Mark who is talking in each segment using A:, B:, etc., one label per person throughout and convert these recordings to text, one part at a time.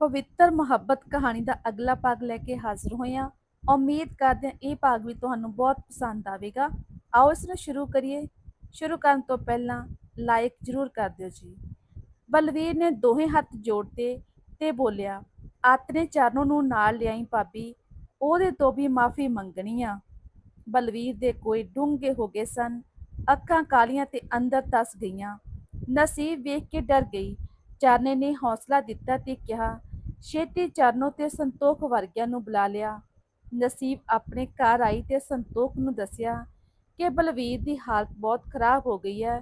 A: ਪਵਿੱਤਰ ਮੁਹੱਬਤ ਕਹਾਣੀ ਦਾ ਅਗਲਾ ਭਾਗ ਲੈ ਕੇ ਹਾਜ਼ਰ ਹੋਏ ਹਾਂ ਉਮੀਦ ਕਰਦੇ ਹਾਂ ਇਹ ਭਾਗ ਵੀ ਤੁਹਾਨੂੰ ਬਹੁਤ ਪਸੰਦ ਆਵੇਗਾ। ਆਓ ਇਸ ਨੂੰ ਸ਼ੁਰੂ ਕਰੀਏ। ਸ਼ੁਰੂ ਕਰਨ ਤੋਂ ਪਹਿਲਾਂ ਲਾਈਕ ਜ਼ਰੂਰ ਕਰ ਦਿਓ ਜੀ। ਬਲਵੀਰ ਨੇ ਦੋਹੇ ਹੱਥ ਜੋੜਤੇ ਤੇ ਬੋਲਿਆ, ਆਤਨੇ ਚਰਨੋਂ ਨੂੰ ਨਾਲ ਲਿਆਈ ਭਾਬੀ, ਉਹਦੇ ਤੋਂ ਵੀ ਮਾਫੀ ਮੰਗਣੀ ਆ ਬਲਵੀਰ ਦੇ ਕੋਈ ਡੂੰਘੇ ਹੋ ਗਏ ਸਨ। ਅੱਖਾਂ ਕਾਲੀਆਂ ਤੇ ਅੰਦਰ ਤਸ ਗਈਆਂ। ਨਸੀਬ ਵੇਖ ਕੇ ਡਰ ਗਈ। ਚਾਰਨੇ ਨੇ ਹੌਸਲਾ ਦਿੱਤਾ ਤੇ ਕਿਹਾ ਛੇਤੀ ਚਰਨੋਂ ਤੇ ਸੰਤੋਖ ਵਰਗਿਆਂ ਨੂੰ ਬੁਲਾ ਲਿਆ। ਨਸੀਬ ਆਪਣੇ ਘਰ ਆਈ ਤੇ ਸੰਤੋਖ ਨੂੰ ਦੱਸਿਆ ਕਿ ਬਲਵੀਰ ਦੀ ਹਾਲਤ ਬਹੁਤ ਖਰਾਬ ਹੋ ਗਈ ਹੈ।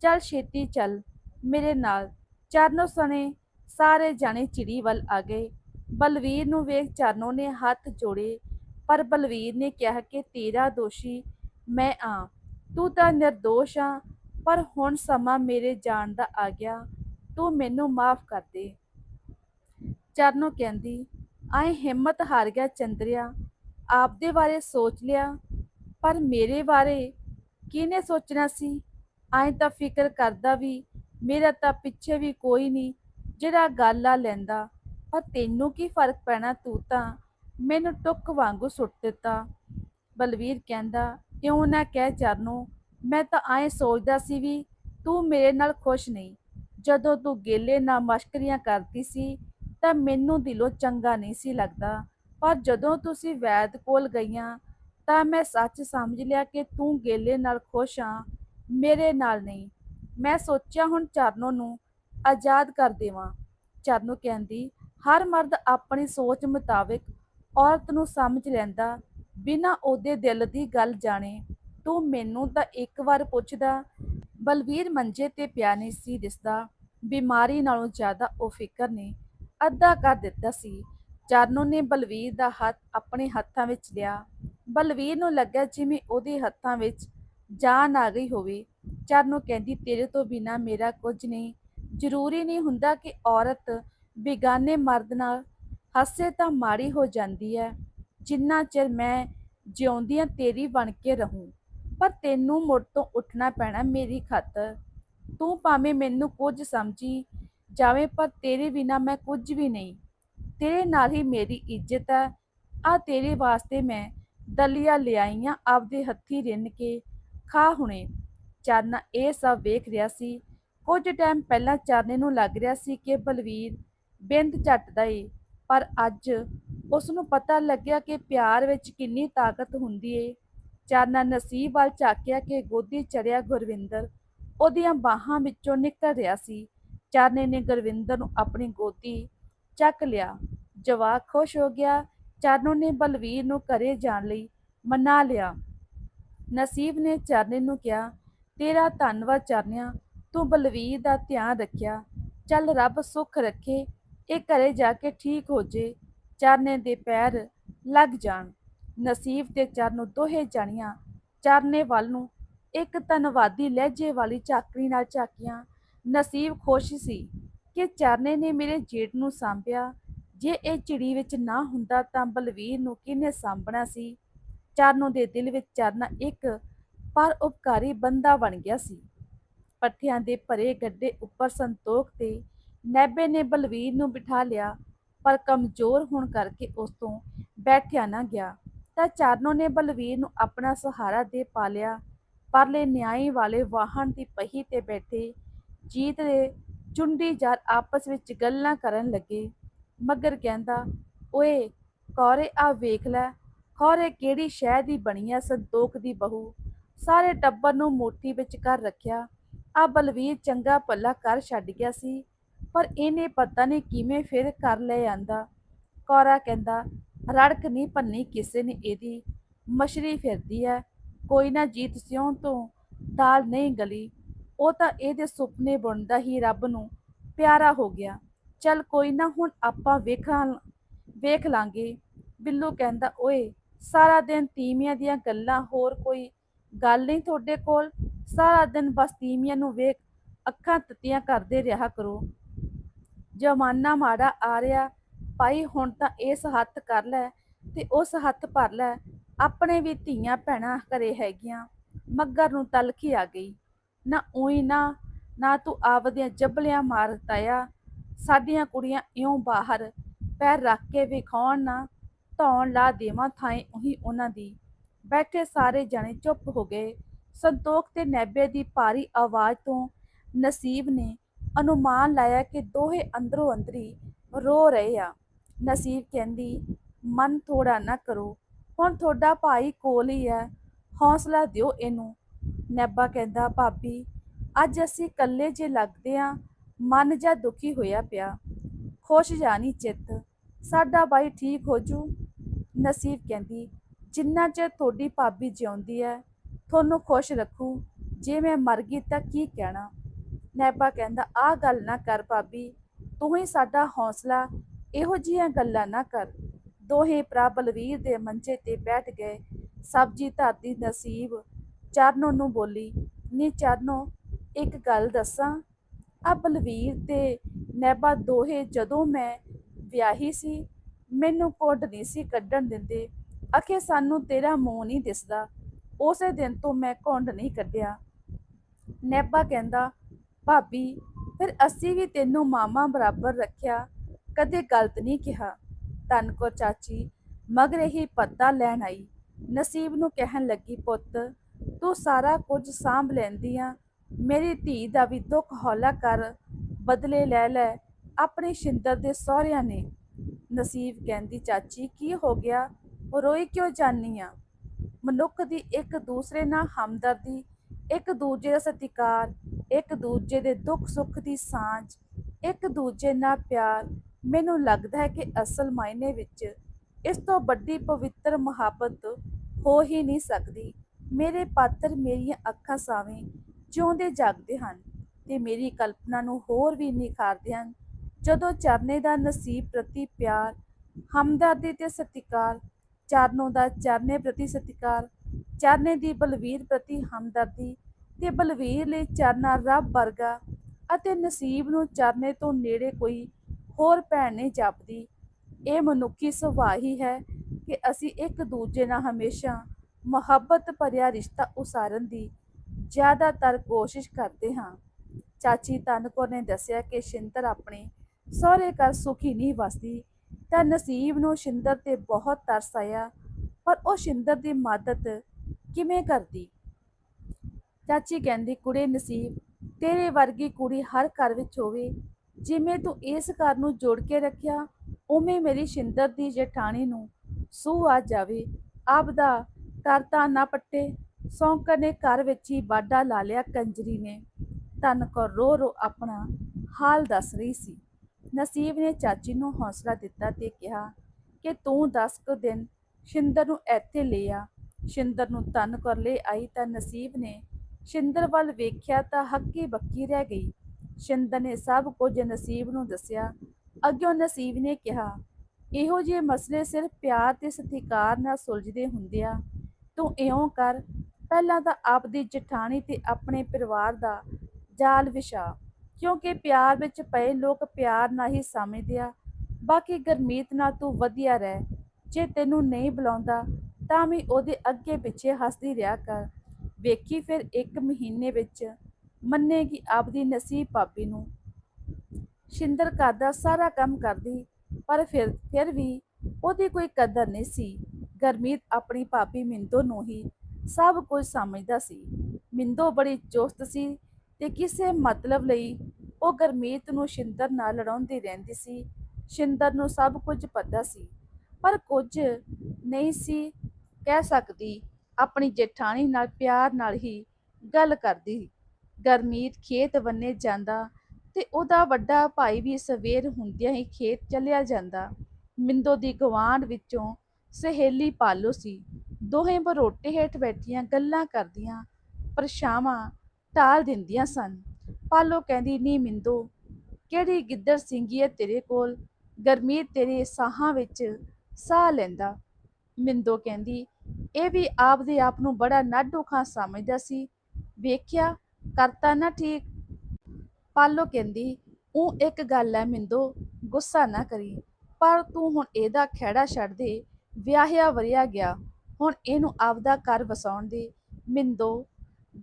A: ਚੱਲ ਛੇਤੀ ਚੱਲ, ਮੇਰੇ ਨਾਲ। ਚਰਨੋ ਸਣੇ ਸਾਰੇ ਜਾਣੇ ਚਿੜੀ ਵੱਲ ਆ ਗਏ। ਬਲਵੀਰ ਨੂੰ ਵੇਖ ਚਰਨੋ ਨੇ ਹੱਥ ਜੋੜੇ, ਪਰ ਬਲਵੀਰ ਨੇ ਕਿਹਾ ਕਿ ਤੇਰਾ ਦੋਸ਼ੀ ਮੈਂ ਆ, ਤੂੰ ਤਾਂ ਨਿਰਦੋਸ਼ ਆ, ਪਰ ਹੁਣ ਸਮਾਂ ਮੇਰੇ ਜਾਣ ਦਾ ਆ ਗਿਆ। ਤੂੰ ਮੈਨੂੰ ਮਾਫ ਕਰ ਦੇ। ਚਰਨੋਂ ਕਹਿੰਦੀ, ਆਏ ਹਿੰਮਤ ਹਾਰ ਗਿਆ ਚੰਦਰਿਆ, ਆਪਦੇ ਬਾਰੇ ਸੋਚ ਲਿਆ, ਪਰ ਮੇਰੇ ਬਾਰੇ ਕਿਹਨੇ ਸੋਚਣਾ ਸੀ? ਆਏ ਤਾਂ ਫਿਕਰ ਕਰਦਾ ਵੀ ਮੇਰਾ ਤਾਂ ਪਿੱਛੇ ਵੀ ਕੋਈ ਨਹੀਂ ਜਿਹੜਾ ਗੱਲ ਆ ਲੈਂਦਾ, ਪਰ ਤੈਨੂੰ ਕੀ ਫ਼ਰਕ ਪੈਣਾ ਤੂੰ ਤਾਂ ਮੈਨੂੰ ਟੁੱਕ ਵਾਂਗੂ ਸੁੱਟ ਦਿੱਤਾ। ਬਲਵੀਰ ਕਹਿੰਦਾ, ਕਿਉਂ ਨਾ ਕਹਿ ਚਰਨੋ, ਮੈਂ ਤਾਂ ਐਂ ਸੋਚਦਾ ਸੀ ਵੀ ਤੂੰ ਮੇਰੇ ਨਾਲ ਖੁਸ਼ ਨਹੀਂ। ਜਦੋਂ ਤੂੰ ਗੇਲੇ ਨਾਲ ਮਸ਼ਕਰੀਆਂ ਕਰਦੀ ਸੀ ਤਾਂ ਮੈਨੂੰ ਦਿਲੋਂ ਚੰਗਾ ਨਹੀਂ ਸੀ ਲੱਗਦਾ। ਪਰ ਜਦੋਂ ਤੁਸੀਂ ਵੈਦ ਕੋਲ ਗਈਆਂ, ਤਾਂ ਮੈਂ ਸੱਚ ਸਮਝ ਲਿਆ ਕਿ ਤੂੰ ਗੇਲੇ ਨਾਲ ਖੁਸ਼ ਆ ਮੇਰੇ ਨਾਲ ਨਹੀਂ। ਮੈਂ ਸੋਚਿਆ ਹੁਣ ਚਰਨੋ ਨੂੰ ਆਜ਼ਾਦ ਕਰ ਦੇਵਾਂ। ਚਰਨੋਂ ਕਹਿੰਦੀ, ਹਰ ਮਰਦ ਆਪਣੀ ਸੋਚ ਮੁਤਾਬਿਕ ਔਰਤ ਨੂੰ ਸਮਝ ਲੈਂਦਾ, ਬਿਨਾਂ ਉਹਦੇ ਦਿਲ ਦੀ ਗੱਲ ਜਾਣੇ। ਤੂੰ ਮੈਨੂੰ ਤਾਂ ਇੱਕ ਵਾਰ ਪੁੱਛਦਾ, ਬਲਵੀਰ ਮੰਜੇ ਤੇ ਪਿਆ ਨਹੀਂ ਸੀ ਦਿਸਦਾ। ਬਿਮਾਰੀ ਨਾਲੋਂ ਜ਼ਿਆਦਾ ਉਹ ਫਿਕਰ ਨੇ ਅੱਧਾ ਕਰ ਦਿੱਤਾ ਸੀ। ਚਰਨੋਂ ਨੇ ਬਲਵੀਰ ਦਾ ਹੱਥ ਆਪਣੇ ਹੱਥਾਂ ਵਿੱਚ ਲਿਆ। ਬਲਵੀਰ ਨੂੰ ਲੱਗਾ ਜਿਵੇਂ ਉਹਦੇ ਹੱਥਾਂ ਵਿੱਚ ਜਾਨ ਆ ਗਈ ਹੋਵੇ। ਚਰਨੋਂ ਕਹਿੰਦੀ, ਤੇਰੇ ਤੋਂ ਬਿਨਾ ਮੇਰਾ ਕੁਝ ਨਹੀਂ। ਜ਼ਰੂਰੀ ਨਹੀਂ ਹੁੰਦਾ ਕਿ ਔਰਤ ਬੇਗਾਨੇ ਮਰਦ ਨਾਲ ਹੱਸੇ ਤਾਂ ਮਾੜੀ ਹੋ ਜਾਂਦੀ ਹੈ। ਜਿੰਨਾ ਚਿਰ ਮੈਂ ਜਿਉਂਦੀਆਂ ਤੇਰੀ ਬਣ ਕੇ ਰਹੂੰ। ਪਰ ਤੈਨੂੰ ਮੁੜ ਤੋਂ ਉੱਠਣਾ ਪੈਣਾ ਮੇਰੀ ਖਾਤਰ। ਤੂੰ ਭਾਵੇਂ ਮੈਨੂੰ ਕੁਝ ਸਮਝੀ ਜਾਵੇਂ ਪਰ ਤੇਰੇ ਬਿਨਾ ਮੈਂ ਕੁਝ ਵੀ ਨਹੀਂ। ਤੇਰੇ ਨਾਲ ਹੀ ਮੇਰੀ ਇੱਜ਼ਤ ਹੈ। ਆ ਤੇਰੇ ਵਾਸਤੇ ਮੈਂ ਦਲੀਆ ਲਿਆਈਆਂ ਆਪਦੇ ਹੱਥੀ ਰਿੰਨ ਕੇ ਖਾ ਹੁਣੇ। ਚਰਨਾ ਇਹ ਸਭ ਵੇਖ ਰਿਹਾ ਸੀ। ਕੁਝ ਟਾਈਮ ਪਹਿਲਾਂ ਚਰਨੇ ਨੂੰ ਲੱਗ ਰਿਹਾ ਸੀ ਕਿ ਬਲਵੀਰ ਬਿੰਦ ਝੱਟਦਾ ਏ, ਪਰ ਅੱਜ ਉਸ ਨੂੰ ਪਤਾ ਲੱਗਿਆ ਕਿ ਪਿਆਰ ਵਿੱਚ ਕਿੰਨੀ ਤਾਕਤ ਹੁੰਦੀ ਏ। ਚਰਨਾ ਨਸੀਬ ਵੱਲ ਝਾਕਿਆ ਕਿ ਗੋਦੀ ਚੜਿਆ ਗੁਰਵਿੰਦਰ ਉਹਦੀਆਂ ਬਾਹਾਂ ਵਿੱਚੋਂ ਨਿਕਲ ਰਿਹਾ ਸੀ। ਚਰਨੇ ਨੇ ਗੁਰਵਿੰਦਰ ਨੂੰ ਆਪਣੀ ਗੋਦੀ ਚੱਕ ਲਿਆ। ਜਵਾਕ ਖੁਸ਼ ਹੋ ਗਿਆ। ਚਰਨੋਂ ਨੇ ਬਲਵੀਰ ਨੂੰ ਘਰੇ ਜਾਣ ਲਈ ਮਨਾ ਲਿਆ। ਨਸੀਬ ਨੇ ਚਰਨੇ ਨੂੰ ਕਿਹਾ, ਤੇਰਾ ਧੰਨਵਾਦ ਚਰਨਿਆ ਤੂੰ ਬਲਵੀਰ ਦਾ ਧਿਆਨ ਰੱਖਿਆ। ਚੱਲ ਰੱਬ ਸੁੱਖ ਰੱਖੇ, ਇਹ ਘਰੇ ਜਾ ਕੇ ਠੀਕ ਹੋ ਜੇ। ਚਰਨੇ ਦੇ ਪੈਰ ਲੱਗ ਜਾਣ। ਨਸੀਬ ਤੇ ਚਰਨੋਂ ਦੋਹੇ ਜਾਣੀਆਂ ਚਰਨੇ ਵੱਲ ਨੂੰ ਇੱਕ ਧੰਨਵਾਦੀ ਲਹਿਜੇ ਵਾਲੀ ਝਾਕਰੀ ਨਾਲ ਝਾਕੀਆਂ। ਨਸੀਬ ਖੁਸ਼ ਸੀ ਕਿ ਚਰਨੇ ਨੇ ਮੇਰੇ ਜੇਠ ਨੂੰ ਸਾਂਭਿਆ। ਜੇ ਇਹ ਚਿੜੀ ਵਿੱਚ ਨਾ ਹੁੰਦਾ ਤਾਂ ਬਲਵੀਰ ਨੂੰ ਕਿਹਨੇ ਸਾਂਭਣਾ ਸੀ? ਚਰਨੋਂ ਦੇ ਦਿਲ ਵਿੱਚ ਚਰਨਾ ਇੱਕ ਪਰ ਉਪਕਾਰੀ ਬੰਦਾ ਬਣ ਗਿਆ ਸੀ। ਪੱਠਿਆਂ ਦੇ ਭਰੇ ਗੱਡੇ ਉੱਪਰ ਸੰਤੋਖ ਤੇ ਨੈਬੇ ਨੇ ਬਲਵੀਰ ਨੂੰ ਬਿਠਾ ਲਿਆ, ਪਰ ਕਮਜ਼ੋਰ ਹੋਣ ਕਰਕੇ ਉਸ ਤੋਂ ਬੈਠਿਆ ਨਾ ਗਿਆ। ਤਾਂ ਚਾਰਨੋ ਨੇ ਬਲਵੀਰ ਨੂੰ ਆਪਣਾ ਸਹਾਰਾ ਦੇ ਪਾ ਲਿਆ। ਪਰਲੇ ਨਿਆਈ ਵਾਲੇ ਵਾਹਨ ਦੀ ਪਹੀ ਤੇ ਬੈਠੇ ਜੀਤ ਦੇ ਚੁੰਡੀ ਜਰ ਆਪਸ ਵਿੱਚ ਗੱਲਾਂ ਕਰਨ ਲੱਗੇ। ਮਗਰ ਕਹਿੰਦਾ, ਓਏ, ਕੌਰੇ, ਆ ਵੇਖ ਲੈ। ਖੌਰੇ ਕਿਹੜੀ ਸ਼ਹਿ ਦੀ ਬਣੀ ਐ ਸੰਤੋਖ ਦੀ ਬਹੂ। ਸਾਰੇ ਟੱਬਰ ਨੂੰ ਮੋਟੀ ਵਿੱਚ ਕਰ ਰੱਖਿਆ। ਆ ਬਲਵੀਰ ਚੰਗਾ ਪੱਲਾ ਕਰ ਛੱਡ ਗਿਆ ਸੀ, ਪਰ ਇਹਨੇ ਪਤਾ ਨਹੀਂ ਕਿਵੇਂ ਫਿਰ ਕਰ ਲੈ ਆਂਦਾ। ਕੌਰਾ ਕਹਿੰਦਾ, ਰੜਕ ਨਹੀਂ ਪੰਨੀ ਕਿਸੇ ਨੇ ਇਹਦੀ। ਮਸ਼ਰੀ ਫਿਰਦੀ ਐ। ਕੋਈ ਨਾ ਜੀਤ ਸਿਉਂ ਤੋਂ ਦਾਲ ਨਹੀਂ ਗਲੀ। ਉਹ ਤਾਂ ਇਹਦੇ ਸੁਪਨੇ ਬੁਣਦਾ ਹੀ ਰੱਬ ਨੂੰ ਪਿਆਰਾ ਹੋ ਗਿਆ। ਚੱਲ ਕੋਈ ਨਾ, ਹੁਣ ਆਪਾਂ ਵੇਖਾਂ, ਵੇਖ ਲਾਂਗੇ। ਬਿੱਲੂ ਕਹਿੰਦਾ, ਓਏ, ਸਾਰਾ ਦਿਨ ਤੀਮੀਆਂ ਦੀਆਂ ਗੱਲਾਂ, ਹੋਰ ਕੋਈ ਗੱਲ ਨਹੀਂ ਤੁਹਾਡੇ ਕੋਲ? ਸਾਰਾ ਦਿਨ ਬਸ ਤੀਮੀਆਂ ਨੂੰ ਵੇਖ, ਅੱਖਾਂ ਤੱਤੀਆਂ ਕਰਦੇ ਰਿਹਾ ਕਰੋ। ਜਮਾਨਾ ਮਾੜਾ ਆ ਰਿਹਾ, ਭਾਈ ਹੁਣ ਤਾਂ ਇਸ ਹੱਥ ਕਰ ਲੈ ਤੇ ਉਸ ਹੱਥ ਭਰ ਲੈ। ਆਪਣੇ ਵੀ ਧੀਆਂ ਭੈਣਾਂ ਘਰੇ ਹੈਗੀਆਂ, ਮੱਗਰ ਨੂੰ ਤਲਖੀ ਆ ਗਈ। ਨਾ ਉਹੀ ਨਾ ਨਾ ਤੂੰ ਆਪਦੀਆਂ ਜਬਲਿਆਂ ਮਾਰ ਤਾਇਆ, ਸਾਡੀਆਂ ਕੁੜੀਆਂ ਇਉਂ ਬਾਹਰ, ਪੈਰ ਰੱਖ ਕੇ ਵਿਖਾਉਣ ਨਾ, ਧੌਣ ਲਾ ਦੇਵਾਂ ਥਾਂ ਉਹੀ ਉਹਨਾਂ ਦੀ। ਬੈਠੇ ਸਾਰੇ ਜਣੇ ਚੁੱਪ ਹੋ ਗਏ। ਸੰਤੋਖ ਤੇ ਨੈਬੇ ਦੀ ਭਾਰੀ ਆਵਾਜ਼ ਤੋਂ ਨਸੀਬ ਨੇ ਅਨੁਮਾਨ ਲਾਇਆ ਕਿ ਦੋਹੇ ਅੰਦਰੋਂ ਅੰਦਰੀ ਰੋ ਰਹੇ ਆ। ਨਸੀਬ ਕਹਿੰਦੀ, ਮਨ ਥੋੜਾ ਨਾ ਕਰੋ। ਹੁਣ ਤੁਹਾਡਾ ਭਾਈ ਕੋਲ ਹੀ ਹੈ। ਹੌਸਲਾ ਦਿਓ ਇਹਨੂੰ। ਨੈਬਾ ਕਹਿੰਦਾ, ਭਾਬੀ, ਅੱਜ ਅਸੀਂ ਇਕੱਲੇ ਜੇ ਲੱਗਦੇ ਆ, ਮਨ ਜਾਂ ਦੁਖੀ ਹੋਇਆ ਪਿਆ। ਖੁਸ਼ ਜਾਣੀ ਚਿੱਤ, ਸਾਡਾ ਬਾਈ ਠੀਕ ਹੋ ਜੂ। ਨਸੀਬ ਕਹਿੰਦੀ, ਜਿੰਨਾ ਚਿਰ ਤੁਹਾਡੀ ਭਾਬੀ ਜਿਉਂਦੀ ਹੈ ਤੁਹਾਨੂੰ ਖੁਸ਼ ਰੱਖੂ। ਜੇ ਮੈਂ ਮਰ ਗਈ ਤਾਂ ਕੀ ਕਹਿਣਾ? ਨੈਬਾ ਕਹਿੰਦਾ, ਆਹ ਗੱਲ ਨਾ ਕਰ ਭਾਬੀ, ਤੂੰ ਹੀ ਸਾਡਾ ਹੌਸਲਾ, ਇਹੋ ਜਿਹੀਆਂ ਗੱਲਾਂ ਨਾ ਕਰ। ਦੋਹੇ ਭਰਾ ਬਲਵੀਰ ਦੇ ਮੰਜੇ ਤੇ ਬੈਠ ਗਏ। ਸਬਜੀ ਧਰਦੀ ਨਸੀਬ ਚਰਨੋ ਨੂੰ ਬੋਲੀ, ਨੀ ਚਰਨੋ, ਇੱਕ ਗੱਲ ਦੱਸਾਂ। ਆ ਬਲਵੀਰ ਤੇ ਨੈਬਾ ਦੋਹੇ ਜਦੋਂ ਮੈਂ ਵਿਆਹੀ ਸੀ, ਮੈਨੂੰ ਕੁੱਡ ਨਹੀਂ ਸੀ ਕੱਢਣ ਦਿੰਦੇ। ਅਖੇ ਸਾਨੂੰ ਤੇਰਾ ਮੂੰਹ ਨਹੀਂ ਦਿਸਦਾ। ਉਸੇ ਦਿਨ ਤੋਂ ਮੈਂ ਘੁੰਡ ਨਹੀਂ ਕੱਢਿਆ। ਨੈਬਾ ਕਹਿੰਦਾ, ਭਾਬੀ, ਫਿਰ ਅਸੀਂ ਵੀ ਤੈਨੂੰ ਮਾਮਾ ਬਰਾਬਰ ਰੱਖਿਆ, ਕਦੇ ਗਲਤ ਨਹੀਂ ਕਿਹਾ। ਧੰਨ ਕੋ ਚਾਚੀ, ਮਗਰ ਹੀ ਪੱਤਾ ਲੈਣ ਆਈ। ਨਸੀਬ ਨੂੰ ਕਹਿਣ ਲੱਗੀ, ਪੁੱਤ ਤੂੰ ਸਾਰਾ ਕੁਝ ਸਾਂਭ ਲੈਂਦੀ ਆ। ਮੇਰੀ ਧੀ ਦਾ ਵੀ ਦੁੱਖ ਹੌਲਾ ਕਰ ਬਦਲੇ ਲੈ ਲੈ ਆਪਣੇ ਸ਼ਿੰਦਰ ਦੇ ਸਹੁਰਿਆਂ ਨੇ। ਨਸੀਬ ਕਹਿੰਦੀ, ਚਾਚੀ, ਕੀ ਹੋ ਗਿਆ? ਰੋਈ ਕਿਉਂ ਜਾਨੀ ਆ? ਮਨੁੱਖ ਦੀ ਇੱਕ ਦੂਸਰੇ ਨਾਲ ਹਮਦਰਦੀ, ਇੱਕ ਦੂਜੇ ਦਾ ਸਤਿਕਾਰ, ਇੱਕ ਦੂਜੇ ਦੇ ਦੁੱਖ ਸੁੱਖ ਦੀ ਸਾਂਝ, ਇੱਕ ਦੂਜੇ ਨਾਲ ਪਿਆਰ। ਮੈਨੂੰ ਲੱਗਦਾ ਹੈ ਕਿ ਅਸਲ ਮਾਇਨੇ ਵਿੱਚ ਇਸ ਤੋਂ ਵੱਡੀ ਪਵਿੱਤਰ ਮੁਹੱਬਤ ਹੋ ਹੀ ਨਹੀਂ ਸਕਦੀ। ਮੇਰੇ ਪਾਤਰ ਮੇਰੀਆਂ ਅੱਖਾਂ ਸਾਵੇਂ ਜਿਉਂਦੇ ਜਾਗਦੇ ਹਨ ਤੇ ਮੇਰੀ ਕਲਪਨਾ ਨੂੰ ਹੋਰ ਵੀ ਨਿਖਾਰਦੇ ਹਨ। ਜਦੋਂ ਚਰਨੇ ਦਾ ਨਸੀਬ ਪ੍ਰਤੀ ਪਿਆਰ, ਹਮਦਰਦੀ ਤੇ ਸਤਿਕਾਰ, ਚਰਨੋਂ ਦਾ ਚਰਨੇ ਪ੍ਰਤੀ ਸਤਿਕਾਰ, ਚਰਨੇ ਦੀ ਬਲਵੀਰ ਪ੍ਰਤੀ ਹਮਦਰਦੀ ਤੇ ਬਲਵੀਰ ਲਈ ਚਰਨਾ ਰੱਬ ਵਰਗਾ ਅਤੇ ਨਸੀਬ ਨੂੰ ਚਰਨੇ ਤੋਂ ਨੇੜੇ ਕੋਈ ਹੋਰ ਭੈਣ ਨਹੀਂ ਜਾਪਦੀ, ਇਹ ਮਨੁੱਖੀ ਸੁਭਾਅ ਹੀ ਹੈ ਕਿ ਅਸੀਂ ਇੱਕ ਦੂਜੇ ਨਾਲ ਹਮੇਸ਼ਾ ਮੁਹੱਬਤ ਭਰਿਆ ਰਿਸ਼ਤਾ ਉਸਾਰਨ ਦੀ ਜ਼ਿਆਦਾਤਰ ਕੋਸ਼ਿਸ਼ ਕਰਦੇ ਹਾਂ। ਚਾਚੀ ਤਨਕੌਰ ਨੇ ਦੱਸਿਆ ਕਿ ਸ਼ਿੰਦਰ ਆਪਣੇ ਸਹੁਰੇ ਘਰ ਸੁਖੀ ਨਹੀਂ ਵਸਦੀ। ਤਾਂ ਨਸੀਬ ਨੂੰ ਸ਼ਿੰਦਰ ਤੇ ਬਹੁਤ ਤਰਸ ਆਇਆ, ਪਰ ਉਹ ਸ਼ਿੰਦਰ ਦੀ ਮਦਦ ਕਿਵੇਂ ਕਰਦੀ? ਚਾਚੀ ਕਹਿੰਦੀ, ਕੁੜੇ ਨਸੀਬ, ਤੇਰੇ ਵਰਗੀ ਕੁੜੀ ਹਰ ਘਰ ਵਿੱਚ ਹੋਵੇ, ਜਿਵੇਂ ਤੂੰ ਇਸ ਘਰ ਨੂੰ ਜੋੜ ਕੇ ਰੱਖਿਆ, ਉਵੇਂ ਮੇਰੀ ਸ਼ਿੰਦਰ ਦੀ ਜਠਾਣੀ ਨੂੰ ਸੂ ਆ ਜਾਵੇ। ਆਪ ਦਾ ਕਰਤਾ ਨਾ ਪੱਟੇ ਸੌਂਕਰ ਨੇ ਘਰ ਵਿੱਚ ਹੀ ਬਾਡਾ ਲਾ ਲਿਆ ਕੰਜਰੀ ਨੇ। ਤਨ ਕੋ ਰੋ ਰੋ ਆਪਣਾ ਹਾਲ ਦੱਸ ਰਹੀ ਸੀ। ਨਸੀਬ ਨੇ ਚਾਚੀ ਨੂੰ ਹੌਸਲਾ ਦਿੱਤਾ ਤੇ ਕਿਹਾ ਕਿ ਤੂੰ 10 ਕੁ ਦਿਨ ਸ਼ਿੰਦਰ ਨੂੰ ਇੱਥੇ ਲੈ ਆ। ਸ਼ਿੰਦਰ ਨੂੰ ਤਨ ਕਰ ਲੈ ਆਈ ਤਾਂ ਨਸੀਬ ਨੇ ਸ਼ਿੰਦਰ ਵੱਲ ਵੇਖਿਆ ਤਾਂ ਹੱਕੀ ਬੱਕੀ ਰਹਿ ਗਈ। ਸ਼ਿੰਦਰ ਨੇ ਸਭ ਕੁਝ ਨਸੀਬ ਨੂੰ ਦੱਸਿਆ। ਅੱਗੇ ਨਸੀਬ ਨੇ ਕਿਹਾ, ਇਹੋ ਜਿਹੇ ਮਸਲੇ ਸਿਰਫ ਪਿਆਰ ਤੇ ਸਤਿਕਾਰ ਨਾਲ ਸੁਲਝਦੇ ਹੁੰਦੇ ਆ। ਤੂੰ ਇਉਂ ਕਰ, ਪਹਿਲਾਂ ਤਾਂ ਆਪਦੀ ਜਠਾਣੀ ਤੇ ਆਪਣੇ ਪਰਿਵਾਰ ਦਾ ਜਾਲ ਵਿਛਾ, ਕਿਉਂਕਿ ਪਿਆਰ ਵਿੱਚ ਪਏ ਲੋਕ ਪਿਆਰ ਨਾਲ ਹੀ ਸਮਝਦੇ ਆ। ਬਾਕੀ ਗਰਮੀਤ ਨਾਲ ਤੂੰ ਵਧੀਆ ਰਹਿ, ਜੇ ਤੈਨੂੰ ਨਹੀਂ ਬੁਲਾਉਂਦਾ, ਤਾਂ ਵੀ ਉਹਦੇ ਅੱਗੇ ਪਿੱਛੇ ਹੱਸਦੀ ਰਿਹਾ ਕਰ। ਵੇਖੀ ਫਿਰ ਇੱਕ ਮਹੀਨੇ ਵਿੱਚ ਮੰਨੇਗੀ ਆਪਦੀ ਨਸੀਬ ਪਾਪੀ ਨੂੰ। ਸ਼ਿੰਦਰ ਕਰਦਾ ਸਾਰਾ ਕੰਮ ਕਰਦੀ, ਪਰ ਫਿਰ ਫਿਰ ਵੀ ਉਹਦੀ ਕੋਈ ਕਦਰ ਨਹੀਂ ਸੀ। ਗਰਮੀਤ ਆਪਣੀ ਭਾਬੀ ਮਿੰਦੋ ਨੂੰ ਹੀ ਸਭ ਕੁਝ ਸਮਝਦਾ ਸੀ। ਮਿੰਦੋ ਬੜੀ ਚੁਸਤ ਸੀ ਤੇ ਕਿਸੇ ਮਤਲਬ ਲਈ ਉਹ ਗਰਮੀਤ ਨੂੰ ਸ਼ਿੰਦਰ ਨਾਲ ਲੜਾਉਂਦੀ ਰਹਿੰਦੀ ਸੀ। ਸ਼ਿੰਦਰ ਨੂੰ ਸਭ ਕੁਝ ਪਤਾ ਸੀ, ਪਰ ਕੁਝ ਨਹੀਂ ਸੀ ਕਹਿ ਸਕਦੀ। ਆਪਣੀ ਜੇਠਾਣੀ ਨਾਲ ਪਿਆਰ ਨਾਲ ਹੀ ਗੱਲ ਕਰਦੀ। ਗਰਮੀਤ ਖੇਤ ਬੰਨੇ ਜਾਂਦਾ ਤੇ ਉਹਦਾ ਵੱਡਾ ਭਾਈ ਵੀ ਸਵੇਰ ਹੁੰਦਿਆਂ ਹੀ ਖੇਤ ਚੱਲਿਆ ਜਾਂਦਾ। ਮਿੰਦੋ ਦੀ ਗਵਾਂਢ ਵਿੱਚੋਂ ਸਹੇਲੀ ਪਾਲੋ ਸੀ। ਦੋਹੇ ਬਰੋਟੇ ਹੇਠ ਬੈਠੀਆਂ ਗੱਲਾਂ ਕਰਦੀਆਂ, ਪਰਛਾਵਾਂ ਟਾਲ ਦਿੰਦੀਆਂ ਸਨ। ਪਾਲੋ ਕਹਿੰਦੀ, ਨੀ ਮਿੰਦੋ, ਕਿਹੜੀ ਗਿੱਦੜ ਸਿੰਘੀ ਹੈ ਤੇਰੇ ਕੋਲ? ਗਰਮੀਤ ਤੇਰੇ ਸਾਹਾਂ ਵਿੱਚ ਸਾਹ ਲੈਂਦਾ। ਮਿੰਦੋ ਕਹਿੰਦੀ, ਇਹ ਵੀ ਆਪਦੇ ਆਪ ਨੂੰ ਬੜਾ ਨਾਡੂ ਸਮਝਦਾ ਸੀ। ਵੇਖਿਆ, ਕਰਤਾ ਨਾ ਠੀਕ। ਪਾਲੋ ਕਹਿੰਦੀ ਉਹ ਇੱਕ ਗੱਲ ਹੈ ਮਿੰਦੋ, ਗੁੱਸਾ ਨਾ ਕਰੀ। ਪਰ ਤੂੰ ਹੁਣ ਇਹਦਾ ਖਹਿੜਾ ਛੱਡ ਦੇ। ਵਿਆਹਿਆ ਵਰਿਆ ਗਿਆ। ਹੁਣ ਇਹਨੂੰ ਆਪਦਾ ਘਰ ਵਸਾਉਣ ਦੀ ਮਿੰਦੋ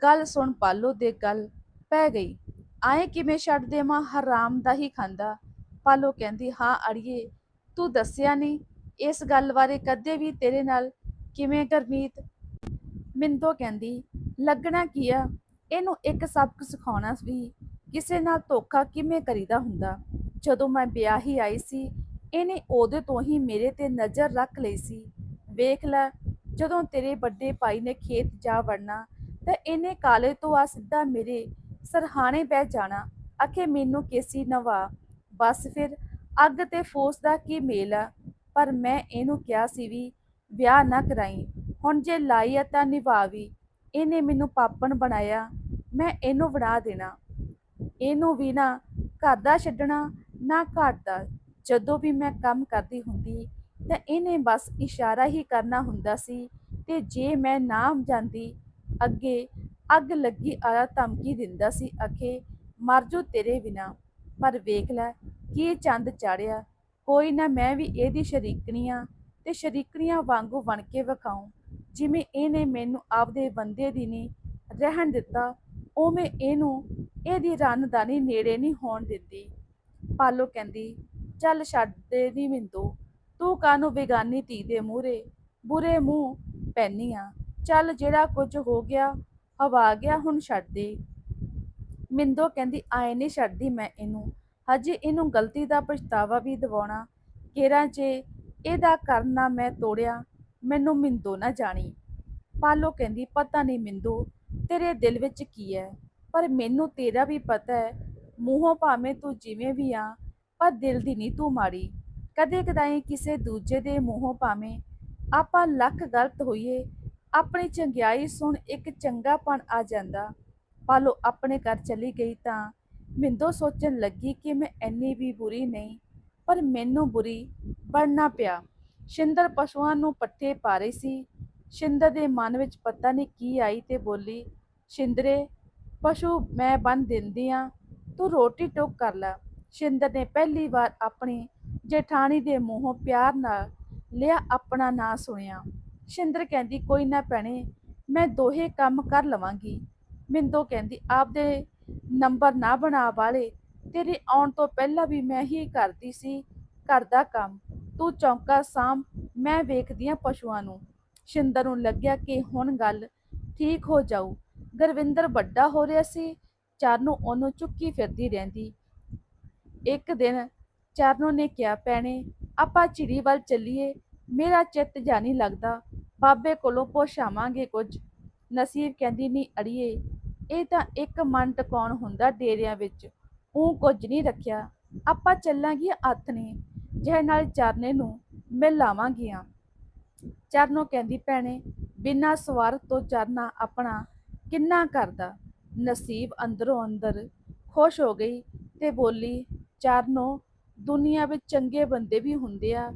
A: ਗੱਲ ਸੁਣ ਪਾਲੋ ਦੇ ਗੱਲ ਪੈ ਗਈ। ਆਏ ਕਿਵੇਂ ਛੱਡ ਦੇਵਾਂ? ਹਰਾਮ ਦਾ ਹੀ ਖਾਂਦਾ। ਪਾਲੋ ਕਹਿੰਦੀ, ਹਾਂ ਅੜੀਏ, ਤੂੰ ਦੱਸਿਆ ਨਹੀਂ ਇਸ ਗੱਲ ਬਾਰੇ ਕਦੇ ਵੀ ਤੇਰੇ ਨਾਲ ਕਿਵੇਂ ਗਰਮੀਤ ਮਿੰਦੋ ਕਹਿੰਦੀ, ਲੱਗਣਾ ਕੀ ਆ? ਇਹਨੂੰ ਇੱਕ ਸਬਕ ਸਿਖਾਉਣਾ ਵੀ ਕਿਸੇ ਨਾਲ ਧੋਖਾ ਕਿਵੇਂ ਕਰੀਦਾ ਹੁੰਦਾ? ਜਦੋਂ ਮੈਂ ਵਿਆਹ ਹੀ ਆਈ ਸੀ ਇਹਨੇ ਉਹਦੇ ਤੋਂ ਹੀ ਮੇਰੇ ਤੇ ਨਜ਼ਰ ਰੱਖ ਲਈ ਸੀ। ਵੇਖ ਲੈ, ਜਦੋਂ ਤੇਰੇ ਵੱਡੇ ਭਾਈ ਨੇ ਖੇਤ ਜਾ ਵੜਨਾ, ਤਾਂ ਇਹਨੇ ਕਾਲੇ ਤੋਂ ਆ ਸਿੱਧਾ ਮੇਰੇ ਸਰਹਾਣੇ ਬਹਿ ਜਾਣਾ। ਆਖੇ, ਮੈਨੂੰ ਕੇਸੀ ਨਵਾ ਬਸ ਫਿਰ, ਅੱਗ ਤੇ ਫੋਸ ਦਾ ਕੀ ਮੇਲ ਆ? ਪਰ ਮੈਂ ਇਹਨੂੰ ਕਿਹਾ ਸੀ ਵੀ ਵਿਆਹ ਨਾ ਕਰਾਈ। ਹੁਣ ਜੇ ਲਾਈ ਆ ਤਾਂ ਨਿਭਾਵੀ ਇਹਨੇ ਮੈਨੂੰ ਪਾਪਣ ਬਣਾਇਆ। ਮੈਂ ਇਹਨੂੰ ਬਣਾ ਦੇਣਾ। ਇਹਨੂੰ ਵੀ ਨਾ ਘਰ ਦਾ ਛੱਡਣਾ, ਨਾ ਘਰ ਦਾ। ਜਦੋਂ ਵੀ ਮੈਂ ਕੰਮ ਕਰਦੀ ਹੁੰਦੀ ਤਾਂ ਇਹਨੇ ਬਸ ਇਸ਼ਾਰਾ ਹੀ ਕਰਨਾ ਹੁੰਦਾ ਸੀ ਤੇ ਜੇ ਮੈਂ ਨਾ ਜਾਂਦੀ, ਅੱਗੇ ਅੱਗ ਲੱਗੀ ਆਲਾ ਧਮਕੀ ਦਿੰਦਾ ਸੀ ਅਖੇ ਮਰ ਜੋ ਤੇਰੇ ਬਿਨਾ। ਪਰ ਵੇਖ ਲੈ, ਕੀ ਚੰਦ ਚਾੜਿਆ। ਕੋਈ ਨਾ ਮੈਂ ਵੀ ਇਹਦੀ ਸ਼ਰੀਕਣੀਆਂ ਤੇ ਸ਼ਰੀਕਣੀਆਂ ਵਾਂਗੂ ਬਣ ਕੇ ਵਿਖਾਉਂ। ਜਿਵੇਂ ਇਹਨੇ ਮੈਨੂੰ ਆਪਦੇ ਬੰਦੇ ਦੀ ਨਹੀਂ ਰਹਿਣ ਦਿੱਤਾ, ਉਵੇਂ ਇਹਨੂੰ ਇਹਦੀ ਰੰਨਦਾਨੀ ਨੇੜੇ ਨਹੀਂ ਹੋਣ ਦਿੰਦੀ। ਪਾਲੋ ਕਹਿੰਦੀ ਚੱਲ ਛੱਡ ਦੇ ਨੀ ਮਿੰਦੋ, ਤੂੰ ਕਾਨੂੰ ਬੇਗਾਨੀ ਧੀ ਦੇ ਮੂਹਰੇ? ਬੁਰੇ ਮੂੰਹ ਪੈਨੀ ਆ। ਚੱਲ ਜਿਹੜਾ ਕੁਝ ਹੋ ਗਿਆ, ਹਵਾ ਗਿਆ, ਹੁਣ ਛੱਡ ਦੇ। ਮਿੰਦੋ ਕਹਿੰਦੀ, ਆਏ ਨਹੀਂ ਛੱਡਦੀ ਮੈਂ ਇਹਨੂੰ। ਹਜੇ ਇਹਨੂੰ ਗਲਤੀ ਦਾ ਪਛਤਾਵਾ ਵੀ ਦਿਵਾਉਣਾ। ਕੇਰਾਂ ਜੇ ਇਹਦਾ ਕਰਨਾ ਮੈਂ ਤੋੜਿਆ, ਮੈਨੂੰ ਮਿੰਦੋ ਨਾ ਜਾਣੀ। ਪਾਲੋ ਕਹਿੰਦੀ, ਪਤਾ ਨਹੀਂ ਮਿੰਦੋ, ਤੇਰੇ ਦਿਲ ਵਿੱਚ ਕੀ ਹੈ ਪਰ ਮੈਨੂੰ ਤੇਰਾ ਵੀ ਪਤਾ ਹੈ ਮੂੰਹੋਂ ਭਾਵੇਂ ਤੂੰ ਜਿਵੇਂ ਵੀ ਆ ਪਰ ਦਿਲ ਦੀ ਨਹੀਂ ਤੂੰ ਮਾੜੀ ਕਦੇ ਕਦਾਈ ਕਿਸੇ ਦੂਜੇ ਦੇ ਮੂੰਹੋਂ ਭਾਵੇਂ ਆਪਾਂ ਲੱਖ ਗਲਤ ਹੋਈਏ, ਆਪਣੀ ਚੰਗਿਆਈ ਸੁਣ ਇੱਕ ਚੰਗਾਪਣ ਆ ਜਾਂਦਾ। ਪਾਲੋ, ਆਪਣੇ ਘਰ ਚਲੀ ਗਈ ਤਾਂ ਮਿੰਦੋ ਸੋਚਣ ਲੱਗੀ ਕਿ ਮੈਂ ਇੰਨੀ ਵੀ ਬੁਰੀ ਨਹੀਂ, ਪਰ ਮੈਨੂੰ ਬੁਰੀ ਬਣਨਾ ਪਿਆ। ਸ਼ਿੰਦਰ ਪਸ਼ੂਆਂ ਨੂੰ ਪੱਠੇ ਪਾ ਰਹੀ ਸੀ। ਸ਼ਿੰਦਰ ਦੇ ਮਨ ਵਿੱਚ ਪਤਾ ਨਹੀਂ ਕੀ ਆਈ ਤੇ ਬੋਲੀ, ਸ਼ਿੰਦਰੇ, ਪਸ਼ੂ ਮੈਂ ਬੰਨ ਦਿੰਦੀ ਆ, ਤੂੰ ਰੋਟੀ ਟੋਕ ਕਰ ਲੈ। ਸ਼ਿੰਦਰ ਨੇ ਪਹਿਲੀ ਵਾਰ ਆਪਣੀ ਜੇਠਾਣੀ ਦੇ ਮੂੰਹੋਂ ਪਿਆਰ ਨਾਲ ਲਿਆ ਆਪਣਾ ਨਾਂ ਸੁਣਿਆ। ਸ਼ਿੰਦਰ ਕਹਿੰਦੀ, ਕੋਈ ਨਾ ਭੈਣੇ, ਮੈਂ ਦੋਹੇ ਕੰਮ ਕਰ ਲਵਾਂਗੀ। ਮਿੰਦੋ ਕਹਿੰਦੀ, ਆਪਦੇ ਨੰਬਰ ਨਾ ਬਣਾ ਵਾਲੇ, ਤੇਰੇ ਆਉਣ ਤੋਂ ਪਹਿਲਾਂ ਵੀ ਮੈਂ ਹੀ ਕਰਦੀ ਸੀ ਘਰ ਦਾ ਕੰਮ। ਤੂੰ ਚੌਂਕਾ ਸਾਂਭ, ਮੈਂ ਵੇਖਦੀ ਆ ਪਸ਼ੂਆਂ ਨੂੰ। ਸ਼ਿੰਦਰ ਨੂੰ ਲੱਗਿਆ ਕਿ ਹੁਣ ਗੱਲ ਠੀਕ ਹੋ ਜਾਊ। ਗੁਰਵਿੰਦਰ ਵੱਡਾ ਹੋ ਰਿਹਾ ਸੀ, ਚਰਨੋਂ ਉਹਨੂੰ ਚੁੱਕੀ ਫਿਰਦੀ ਰਹਿੰਦੀ। ਇੱਕ ਦਿਨ ਚਰਨੋ ਨੇ ਕਿਹਾ, ਭੈਣੇ, ਆਪਾਂ ਚਿੜੀ ਵੱਲ ਚੱਲੀਏ। ਮੇਰਾ ਚਿੱਤ ਜਾ ਨਹੀਂ ਲੱਗਦਾ। ਬਾਬੇ ਕੋਲੋਂ ਪੁੱਛਾਵਾਂਗੇ ਕੁਝ। ਨਸੀਬ ਕਹਿੰਦੀ ਨਹੀਂ ਅੜੀਏ, ਇਹ ਤਾਂ ਇੱਕ ਮਨ ਟਿਕਾਉਣ ਹੁੰਦਾ ਡੇਰਿਆਂ ਵਿੱਚ। ਉਹ ਕੁਝ ਨਹੀਂ ਰੱਖਿਆ। ਆਪਾਂ ਚੱਲਾਂਗੇ ਆਥਣੇ ਜਿਹੇ ਨਾਲ ਚਰਨੇ ਨੂੰ ਮਿਲ ਲਾਵਾਂਗੀਆਂ ਚਰਨੋਂ ਕਹਿੰਦੀ, ਭੈਣੇ, ਬਿਨਾਂ ਸਵਾਰਥ ਤੋਂ ਚਰਨਾ ਆਪਣਾ ਕਿੰਨਾ ਕਰਦਾ? ਨਸੀਬ ਅੰਦਰੋਂ ਅੰਦਰ ਖੁਸ਼ ਹੋ ਗਈ ਤੇ ਬੋਲੀ ਚਰਨੋਂ ਦੁਨੀਆ ਵਿੱਚ ਚੰਗੇ ਬੰਦੇ ਵੀ ਹੁੰਦੇ ਆ।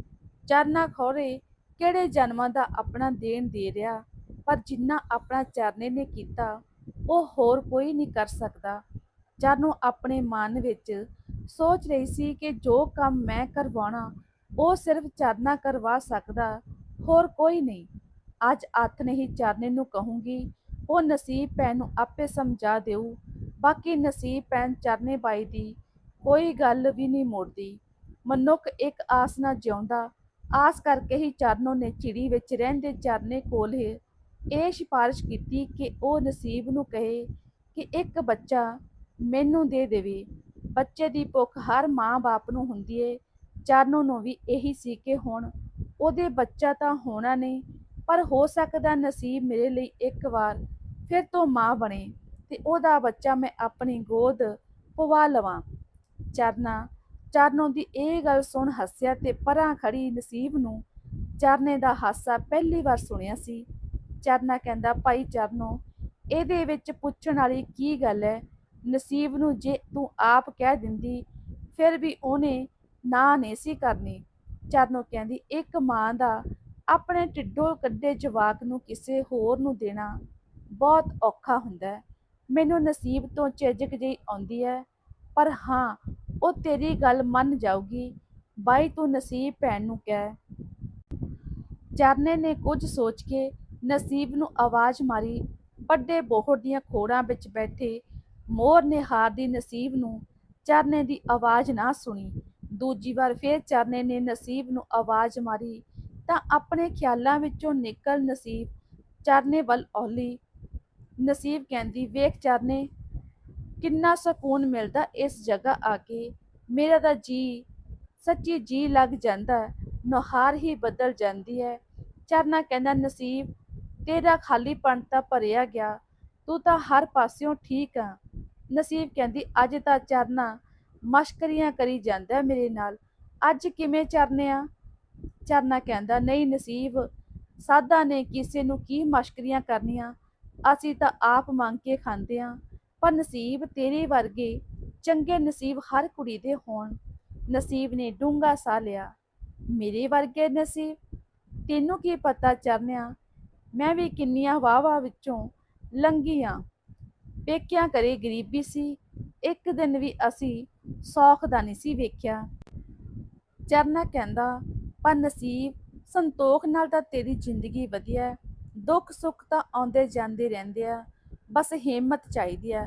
A: ਚਰਨਾ ਖੋਰੇ ਕਿਹੜੇ ਜਨਮਾਂ ਦਾ ਆਪਣਾ ਦੇਣ ਦੇ ਰਿਹਾ, ਪਰ ਜਿੰਨਾ ਆਪਣਾ ਚਰਨੇ ਨੇ ਕੀਤਾ, ਉਹ ਹੋਰ ਕੋਈ ਨਹੀਂ ਕਰ ਸਕਦਾ। ਚਰਨੋਂ ਆਪਣੇ ਮਨ ਵਿੱਚ ਸੋਚ ਰਹੀ ਸੀ ਕਿ ਜੋ ਕੰਮ ਮੈਂ ਕਰਵਾਉਣਾ, ਉਹ ਸਿਰਫ ਚਰਨਾ ਕਰਵਾ ਸਕਦਾ, ਹੋਰ ਕੋਈ ਨਹੀਂ। ਅੱਜ ਹੱਥ ਨਹੀਂ ਚਰਨੇ ਨੂੰ ਕਹੂੰਗੀ, ਉਹ ਨਸੀਬ ਭੈਣ ਨੂੰ ਆਪੇ ਸਮਝਾ ਦੇਊ। ਬਾਕੀ ਨਸੀਬ ਭੈਣ ਚਰਨੇ ਬਾਈ ਦੀ ਕੋਈ ਗੱਲ ਵੀ ਨਹੀਂ ਮੁੜਦੀ। ਮਨੁੱਖ ਇੱਕ ਆਸ ਨਾਲ ਜਿਉਂਦਾ। ਆਸ ਕਰਕੇ ਹੀ ਚਰਨੋਂ ਨੇ ਚਿੜੀ ਵਿੱਚ ਰਹਿੰਦੇ ਚਰਨੇ ਕੋਲ ਹੀ ਇਹ ਸਿਫਾਰਿਸ਼ ਕੀਤੀ ਕਿ ਉਹ ਨਸੀਬ ਨੂੰ ਕਹੇ ਕਿ ਇੱਕ ਬੱਚਾ ਮੈਨੂੰ ਦੇ ਦੇਵੇ। ਬੱਚੇ ਦੀ ਭੁੱਖ ਹਰ ਮਾਂ-ਬਾਪ ਨੂੰ ਹੁੰਦੀ ਏ। ਚਰਨੋਂ ਨੂੰ ਵੀ ਇਹੀ ਸੀ ਕਿ ਹੁਣ ਉਹਦੇ ਬੱਚਾ ਤਾਂ ਹੋਣਾ ਨਹੀਂ, ਪਰ ਹੋ ਸਕਦਾ ਨਸੀਬ ਮੇਰੇ ਲਈ ਇੱਕ ਵਾਰ ਫਿਰ ਤੋਂ ਮਾਂ ਬਣੇ ਤੇ ਉਹਦਾ ਬੱਚਾ ਮੈਂ ਆਪਣੀ ਗੋਦ ਪਵਾ ਲਵਾਂ। ਚਰਨਾ, ਚਰਨੋਂ ਦੀ ਇਹ ਗੱਲ ਸੁਣ ਹੱਸਿਆ ਤੇ ਪਰਾਂ ਖੜੀ ਨਸੀਬ ਨੂੰ ਚਰਨੇ ਦਾ ਹਾਸਾ ਪਹਿਲੀ ਵਾਰ ਸੁਣਿਆ ਸੀ। ਚਰਨਾ ਕਹਿੰਦਾ, ਭਾਈ ਚਰਨੋ, ਇਹਦੇ ਵਿੱਚ ਪੁੱਛਣ ਵਾਲੀ ਕੀ ਗੱਲ ਹੈ ਨਸੀਬ ਨੂੰ ਜੇ ਤੂੰ ਆਪ ਕਹਿ ਦਿੰਦੀ, ਫਿਰ ਵੀ ਉਹਨੇ ਨਾ ਨਹੀਂ ਸੀ ਕਰਨੀ। ਚਰਨੋ ਕਹਿੰਦੀ, ਇੱਕ ਮਾਂ ਦਾ ਆਪਣੇ ਢਿੱਡੋਂ ਕੱਢੇ ਜਵਾਕ ਨੂੰ ਕਿਸੇ ਹੋਰ ਨੂੰ ਦੇਣਾ ਬਹੁਤ ਔਖਾ ਹੁੰਦਾ ਮੈਨੂੰ ਨਸੀਬ ਤੋਂ ਝਿਜਕ ਜਿਹੀ ਆਉਂਦੀ ਹੈ ਪਰ ਹਾਂ ਉਹ ਤੇਰੀ ਗੱਲ ਮੰਨ ਜਾਊਗੀ। ਬਾਈ, ਤੂੰ ਨਸੀਬ ਭੈਣ ਨੂੰ ਕਹਿ। ਚਰਨੇ ਨੇ ਕੁਝ ਸੋਚ ਕੇ ਨਸੀਬ ਨੂੰ ਆਵਾਜ਼ ਮਾਰੀ। ਵੱਡੇ ਬੋਹੜ ਦੀਆਂ ਖੋੜਾਂ ਵਿੱਚ ਬੈਠੇ ਮੋਰ ਨੇ ਹਾਰਦੀ ਨਸੀਬ ਨੂੰ ਚਰਨੇ ਦੀ ਆਵਾਜ਼ ਨਾ ਸੁਣੀ। ਦੂਜੀ ਵਾਰ ਫੇਰ ਚਰਨੇ ਨੇ ਨਸੀਬ ਨੂੰ ਆਵਾਜ਼ ਮਾਰੀ। ਤਾਂ ਆਪਣੇ ਖਿਆਲਾਂ ਵਿੱਚੋਂ ਨਿਕਲ ਨਸੀਬ ਚਰਨੇ ਵੱਲ ਔਲੀ। ਨਸੀਬ ਕਹਿੰਦੀ, ਵੇਖ ਚਰਨੇ ਕਿੰਨਾ ਸਕੂਨ ਮਿਲਦਾ ਇਸ ਜਗ੍ਹਾ ਆ ਕੇ। ਮੇਰਾ ਤਾਂ ਜੀ, ਸੱਚੀ ਜੀ ਲੱਗ ਜਾਂਦਾ ਨੁਹਾਰ ਹੀ ਬਦਲ ਜਾਂਦੀ ਹੈ। ਚਰਨਾ ਕਹਿੰਦਾ, ਨਸੀਬ, ਤੇਰਾ ਖਾਲੀਪਣ ਤਾਂ ਭਰਿਆ ਗਿਆ, ਤੂੰ ਤਾਂ ਹਰ ਪਾਸਿਓਂ ਠੀਕ ਆ। ਨਸੀਬ ਕਹਿੰਦੀ, ਅੱਜ ਤਾਂ ਚਰਨਾ ਮਸ਼ਕਰੀਆਂ ਕਰੀ ਜਾਂਦਾ ਮੇਰੇ ਨਾਲ। ਅੱਜ ਕਿਵੇਂ ਚਰਨਿਆ ਚਰਨਾ ਕਹਿੰਦਾ, ਨਹੀਂ ਨਸੀਬ ਸਾਦਾ ਨੇ ਕਿਸੇ ਨੂੰ ਕੀ ਮਸ਼ਕਰੀਆਂ ਕਰਨੀਆਂ? ਅਸੀਂ ਤਾਂ ਆਪ ਮੰਗ ਕੇ ਖਾਂਦੇ ਆਂ। ਪਰ ਨਸੀਬ ਤੇਰੇ ਵਰਗੇ ਚੰਗੇ ਨਸੀਬ ਹਰ ਕੁੜੀ ਦੇ ਹੋਣ। ਨਸੀਬ ਨੇ ਡੂੰਘਾ ਸਾਹ ਲਿਆ। ਮੇਰੇ ਵਰਗੇ ਨਸੀਬ? ਤੈਨੂੰ ਕੀ ਪਤਾ ਚਰਨਿਆ? ਮੈਂ ਵੀ ਕਿੰਨੀਆਂ ਵਾਵਾ ਵਿੱਚੋਂ ਲੰਘੀ ਆਂ। ਪੇਕਿਆਂ ਕਰੇ ਗਰੀਬੀ ਸੀ। ਇੱਕ ਦਿਨ ਵੀ ਅਸੀਂ ਸੌਖ ਦਾ ਨਹੀਂ ਸੀ ਵੇਖਿਆ। ਚਰਨਾ ਕਹਿੰਦਾ, ਪਰ ਨਸੀਬ, ਸੰਤੋਖ ਨਾਲ ਤਾਂ ਤੇਰੀ ਜ਼ਿੰਦਗੀ ਵਧੀਆ ਦੁੱਖ ਸੁੱਖ ਤਾਂ ਆਉਂਦੇ ਜਾਂਦੇ ਰਹਿੰਦੇ ਆ। ਬਸ ਹਿੰਮਤ ਚਾਹੀਦੀ ਹੈ।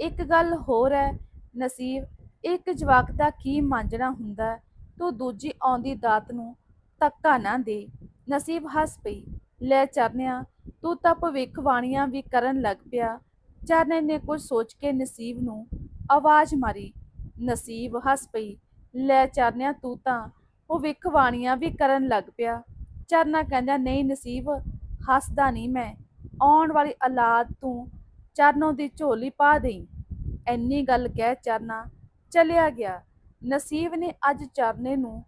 A: ਇੱਕ ਗੱਲ ਹੋਰ ਹੈ, ਨਸੀਬ, ਇੱਕ ਜਵਾਕ ਦਾ ਕੀ ਮਾਂਜਣਾ ਹੁੰਦਾ ਤੂੰ ਦੂਜੀ ਆਉਂਦੀ ਦਾਤ ਨੂੰ ਧੱਕਾ ਨਾ ਦੇ। ਨਸੀਬ ਹੱਸ ਪਈ, ਲੈ ਚਰਨਿਆ, ਤੂੰ ਤਾਂ ਭਵਿੱਖਬਾਣੀਆਂ ਵੀ ਕਰਨ ਲੱਗ ਪਿਆ। ਚਰਨੇ ਨੇ ਕੁਝ ਸੋਚ ਕੇ ਨਸੀਬ ਨੂੰ ਆਵਾਜ਼ ਮਾਰੀ, ਨਸੀਬ ਹੱਸ ਪਈ, ਲੈ ਚਰਨਿਆ, ਤੂੰ ਤਾਂ ਭਵਿੱਖਬਾਣੀਆਂ ਵੀ ਕਰਨ ਲੱਗ ਪਿਆ। ਚਰਨਾ ਕਹਿੰਦਾ, ਨਹੀਂ ਨਸੀਬ, ਹੱਸਦਾ ਨਹੀਂ ਮੈਂ, ਆਉਣ ਵਾਲੀ ਔਲਾਦ ਤੂੰ ਚਰਨੋਂ ਦੀ ਝੋਲੀ ਪਾ ਦੇਈ। ਐਨੀ ਗੱਲ ਕਹਿ ਚਰਨਾ ਚਲਿਆ ਗਿਆ। ਨਸੀਬ ਨੇ ਅੱਜ ਚਰਨੇ ਨੂੰ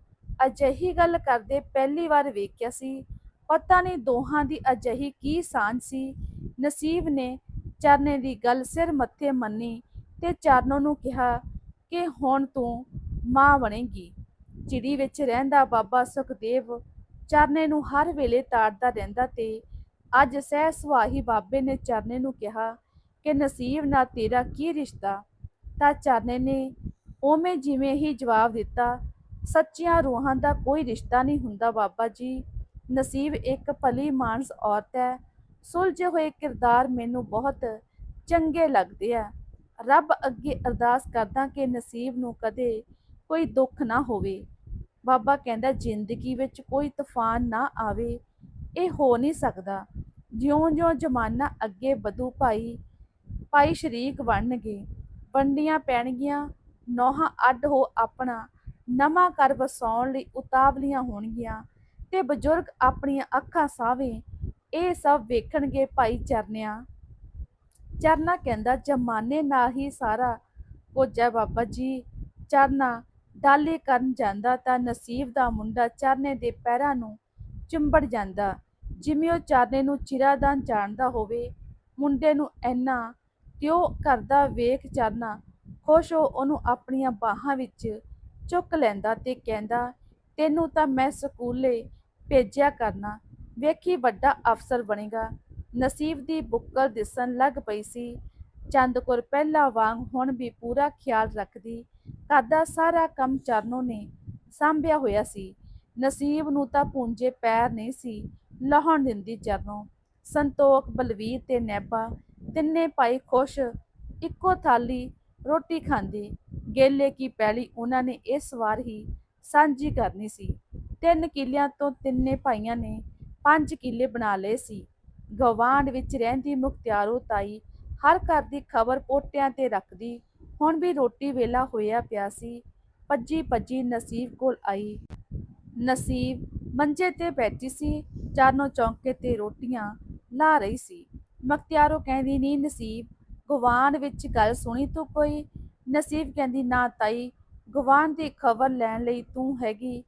A: ਅਜਿਹੀ ਗੱਲ ਕਰਦੇ ਪਹਿਲੀ ਵਾਰ ਵੇਖਿਆ ਸੀ। ਪਤਾ ਨਹੀਂ ਦੋਹਾਂ ਦੀ ਅਜਿਹੀ ਕੀ ਸਾਂਝ ਸੀ। ਨਸੀਬ ਨੇ ਚਰਨੇ ਦੀ ਗੱਲ ਸਿਰ ਮੱਥੇ ਮੰਨੀ ਤੇ ਚਰਨੋਂ ਨੂੰ ਕਿਹਾ ਕਿ ਹੁਣ ਤੂੰ ਮਾਂ ਬਣੇਗੀ। ਚਿੜੀ ਵਿੱਚ ਰਹਿੰਦਾ ਬਾਬਾ ਸੁਖਦੇਵ ਚਰਨੇ ਨੂੰ ਹਰ ਵੇਲੇ ਤਾੜਦਾ ਰਹਿੰਦਾ ਤੇ ਅੱਜ ਸਹਿ ਸੁਆਹੀ ਬਾਬੇ ਨੇ ਚਰਨੇ ਨੂੰ ਕਿਹਾ ਕਿ ਨਸੀਬ ਨਾਲ ਤੇਰਾ ਕੀ ਰਿਸ਼ਤਾ? ਤਾਂ ਚਾਨੇ ਨੇ ਉਵੇਂ ਜਿਵੇਂ ਹੀ ਜਵਾਬ ਦਿੱਤਾ, ਸੱਚੀਆਂ ਰੂਹਾਂ ਦਾ ਕੋਈ ਰਿਸ਼ਤਾ ਨਹੀਂ ਹੁੰਦਾ ਬਾਬਾ ਜੀ। ਨਸੀਬ ਇੱਕ ਭਲੀ ਮਾਨਸ ਔਰਤ ਹੈ। ਸੁਲਝੇ ਹੋਏ ਕਿਰਦਾਰ ਮੈਨੂੰ ਬਹੁਤ ਚੰਗੇ ਲੱਗਦੇ ਆ। ਰੱਬ ਅੱਗੇ ਅਰਦਾਸ ਕਰਦਾ ਕਿ ਨਸੀਬ ਨੂੰ ਕਦੇ ਕੋਈ ਦੁੱਖ ਨਾ ਹੋਵੇ। ਬਾਬਾ ਕਹਿੰਦਾ, ਜ਼ਿੰਦਗੀ ਵਿੱਚ ਕੋਈ ਤੂਫਾਨ ਨਾ ਆਵੇ। ਇਹ ਹੋ ਨਹੀਂ ਸਕਦਾ। ਜਿਉਂ-ਜਿਉਂ ਜ਼ਮਾਨਾ ਅੱਗੇ ਵਧੂ ਭਾਈ ਭਾਈ ਸ਼ਰੀਕ ਬਣਨਗੇ ਵੰਡੀਆਂ ਪੈਣਗੀਆਂ, ਨੋਹਾਂ ਅੱਡ ਹੋ ਆਪਣਾ, ਨਵਾਂ ਘਰ ਵਸਾਉਣ ਲਈ ਉਤਾਵਲੀਆਂ ਹੋਣਗੀਆਂ ਤੇ ਬਜ਼ੁਰਗ ਆਪਣੀਆਂ ਅੱਖਾਂ ਸਾਵੇਂ ਇਹ ਸਭ ਵੇਖਣਗੇ ਭਾਈ ਚਰਨਿਆ। ਚਰਨਾ ਕਹਿੰਦਾ, ਜਮਾਨੇ ਨਾਲ ਹੀ ਸਾਰਾ ਕੁਝ ਹੈ ਬਾਬਾ ਜੀ। ਚਰਨਾ ਡਾਲੇ ਕਰਨ ਜਾਂਦਾ ਤਾਂ ਨਸੀਬ ਦਾ ਮੁੰਡਾ ਚਰਨੇ ਦੇ ਪੈਰਾਂ ਨੂੰ ਚੁੰਬੜ ਜਾਂਦਾ। ਜਿਵੇਂ ਉਹ ਚਰਨੇ ਨੂੰ ਚਿਰਾਦਾਨ ਜਾਣਦਾ ਹੋਵੇ, ਮੁੰਡੇ ਨੂੰ ਐਨਾ ਤਿਉ ਕਰਦਾ ਵੇਖ ਚਰਨਾ ਖੁਸ਼ ਹੋ ਉਹਨੂੰ ਆਪਣੀਆਂ ਬਾਹਾਂ ਵਿੱਚ ਚੁੱਕ ਲੈਂਦਾ ਤੇ ਕਹਿੰਦਾ, ਤੈਨੂੰ ਤਾਂ ਮੈਂ ਸਕੂਲੇ ਭੇਜਿਆ ਕਰਨਾ। ਵੇਖੀ ਵੱਡਾ ਅਫਸਰ ਬਣੇਗਾ। ਨਸੀਬ ਦੀ ਬੁੱਕਲ ਦਿਸਣ ਲੱਗ ਪਈ ਸੀ। ਚੰਦਕੁਰ ਪਹਿਲਾਂ ਵਾਂਗ ਹੁਣ ਵੀ ਪੂਰਾ ਖਿਆਲ ਰੱਖਦੀ ਘਰ ਦਾ ਸਾਰਾ ਕੰਮ ਚਰਨੋ ਨੇ ਸਾਂਭਿਆ ਹੋਇਆ ਸੀ। ਨਸੀਬ ਨੂੰ ਤਾਂ ਪੂੰਜੇ ਪੈਰ ਨਹੀਂ ਸੀ ਲਾਹਣ ਦਿੰਦੀ ਚਰਨੋ। ਸੰਤੋਖ ਬਲਵੀਰ ਤੇ ਨੈਬਾ ਤਿੰਨੇ ਭਾਈ ਖੁਸ਼, ਇੱਕੋ ਥਾਲੀ ਰੋਟੀ ਖਾਂਦੇ। ਗੇਲੇ ਕੀ ਪੈਲੀ ਉਹਨਾਂ ਨੇ ਇਸ ਵਾਰ ਹੀ ਸਾਂਝੀ ਕਰਨੀ ਸੀ। ਤਿੰਨ ਕਿੱਲਿਆਂ ਤੋਂ ਤਿੰਨੇ ਭਾਈਆਂ ਨੇ ਪੰਜ ਕਿੱਲੇ ਬਣਾ ਲਏ ਸੀ। ਗਵਾਂਢ ਵਿੱਚ ਰਹਿੰਦੀ ਮੁਖਤਿਆਰੋ ਤਾਈ ਹਰ ਘਰ ਦੀ ਖਬਰ ਪੋਟਿਆਂ ਤੇ ਰੱਖਦੀ। ਹੁਣ ਵੀ ਰੋਟੀ ਵੇਲਾ ਹੋਇਆ ਪਿਆ ਸੀ। ਭੱਜੀ ਭੱਜੀ ਨਸੀਬ ਕੋਲ ਆਈ। ਨਸੀਬ ਮੰਜੇ ਤੇ ਬੈਠੀ ਸੀ। ਚਾਰਨੋਂ ਚੌਂਕੇ ਤੇ ਰੋਟੀਆਂ ਲਾ ਰਹੀ ਸੀ। ਮਖਤਿਆਰੋ ਕਹਿੰਦੀ ਨਹੀਂ ਨਸੀਬ ਗਵਾਨ ਵਿੱਚ ਗੱਲ ਸੁਣੀ ਤੂੰ ਕੋਈ? ਨਸੀਬ ਕਹਿੰਦੀ, ਨਾ ਤਾਈ ਗਵਾਨ ਦੀ ਖਬਰ ਲੈਣ ਲਈ ਤੂੰ ਹੈਗੀ।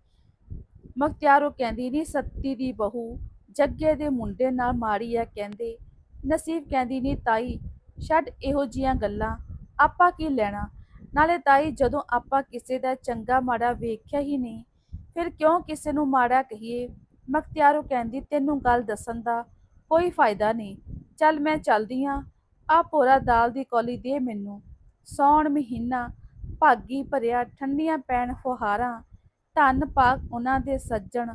A: ਮਖਤਿਆਰੋ ਕਹਿੰਦੀ, ਨੀ ਸੱਤੀ ਦੀ ਬਹੂ, ਜੱਗੇ ਦੇ ਮੁੰਡੇ ਨਾਲ ਮਾੜੀ ਐ ਕਹਿੰਦੇ। ਨਸੀਬ ਕਹਿੰਦੀ ਨਹੀਂ ਤਾਈ, ਛੱਡ ਇਹੋ ਜੀਆਂ ਗੱਲਾਂ, ਆਪਾਂ ਕੀ ਲੈਣਾ? ਨਾਲੇ ਤਾਈ, ਜਦੋਂ ਆਪਾਂ ਕਿਸੇ ਦਾ ਚੰਗਾ ਮਾੜਾ ਵੇਖਿਆ ਹੀ ਨਹੀਂ, ਫਿਰ ਕਿਉਂ ਕਿਸੇ ਨੂੰ ਮਾੜਾ ਕਹੀਏ? ਮਖਤਿਆਰੋ ਕਹਿੰਦੀ, ਤੈਨੂੰ ਗੱਲ ਦੱਸਣ ਦਾ ਕੋਈ ਫਾਇਦਾ ਨਹੀਂ। ਚੱਲ ਮੈਂ ਚੱਲਦੀ ਆਂ। ਆ ਪੋਰਾ ਦਾਲ ਦੀ ਕੌਲੀ ਦੇ ਮੈਨੂੰ। ਸੌਣ ਮਹੀਨਾ ਭਾਗੀ ਭਰਿਆ ਠੰਡੀਆਂ ਪੈਣ ਫੁਹਾਰਾਂ। ਧੰਨ ਪਾਕ ਉਹਨਾਂ ਦੇ ਸੱਜਣ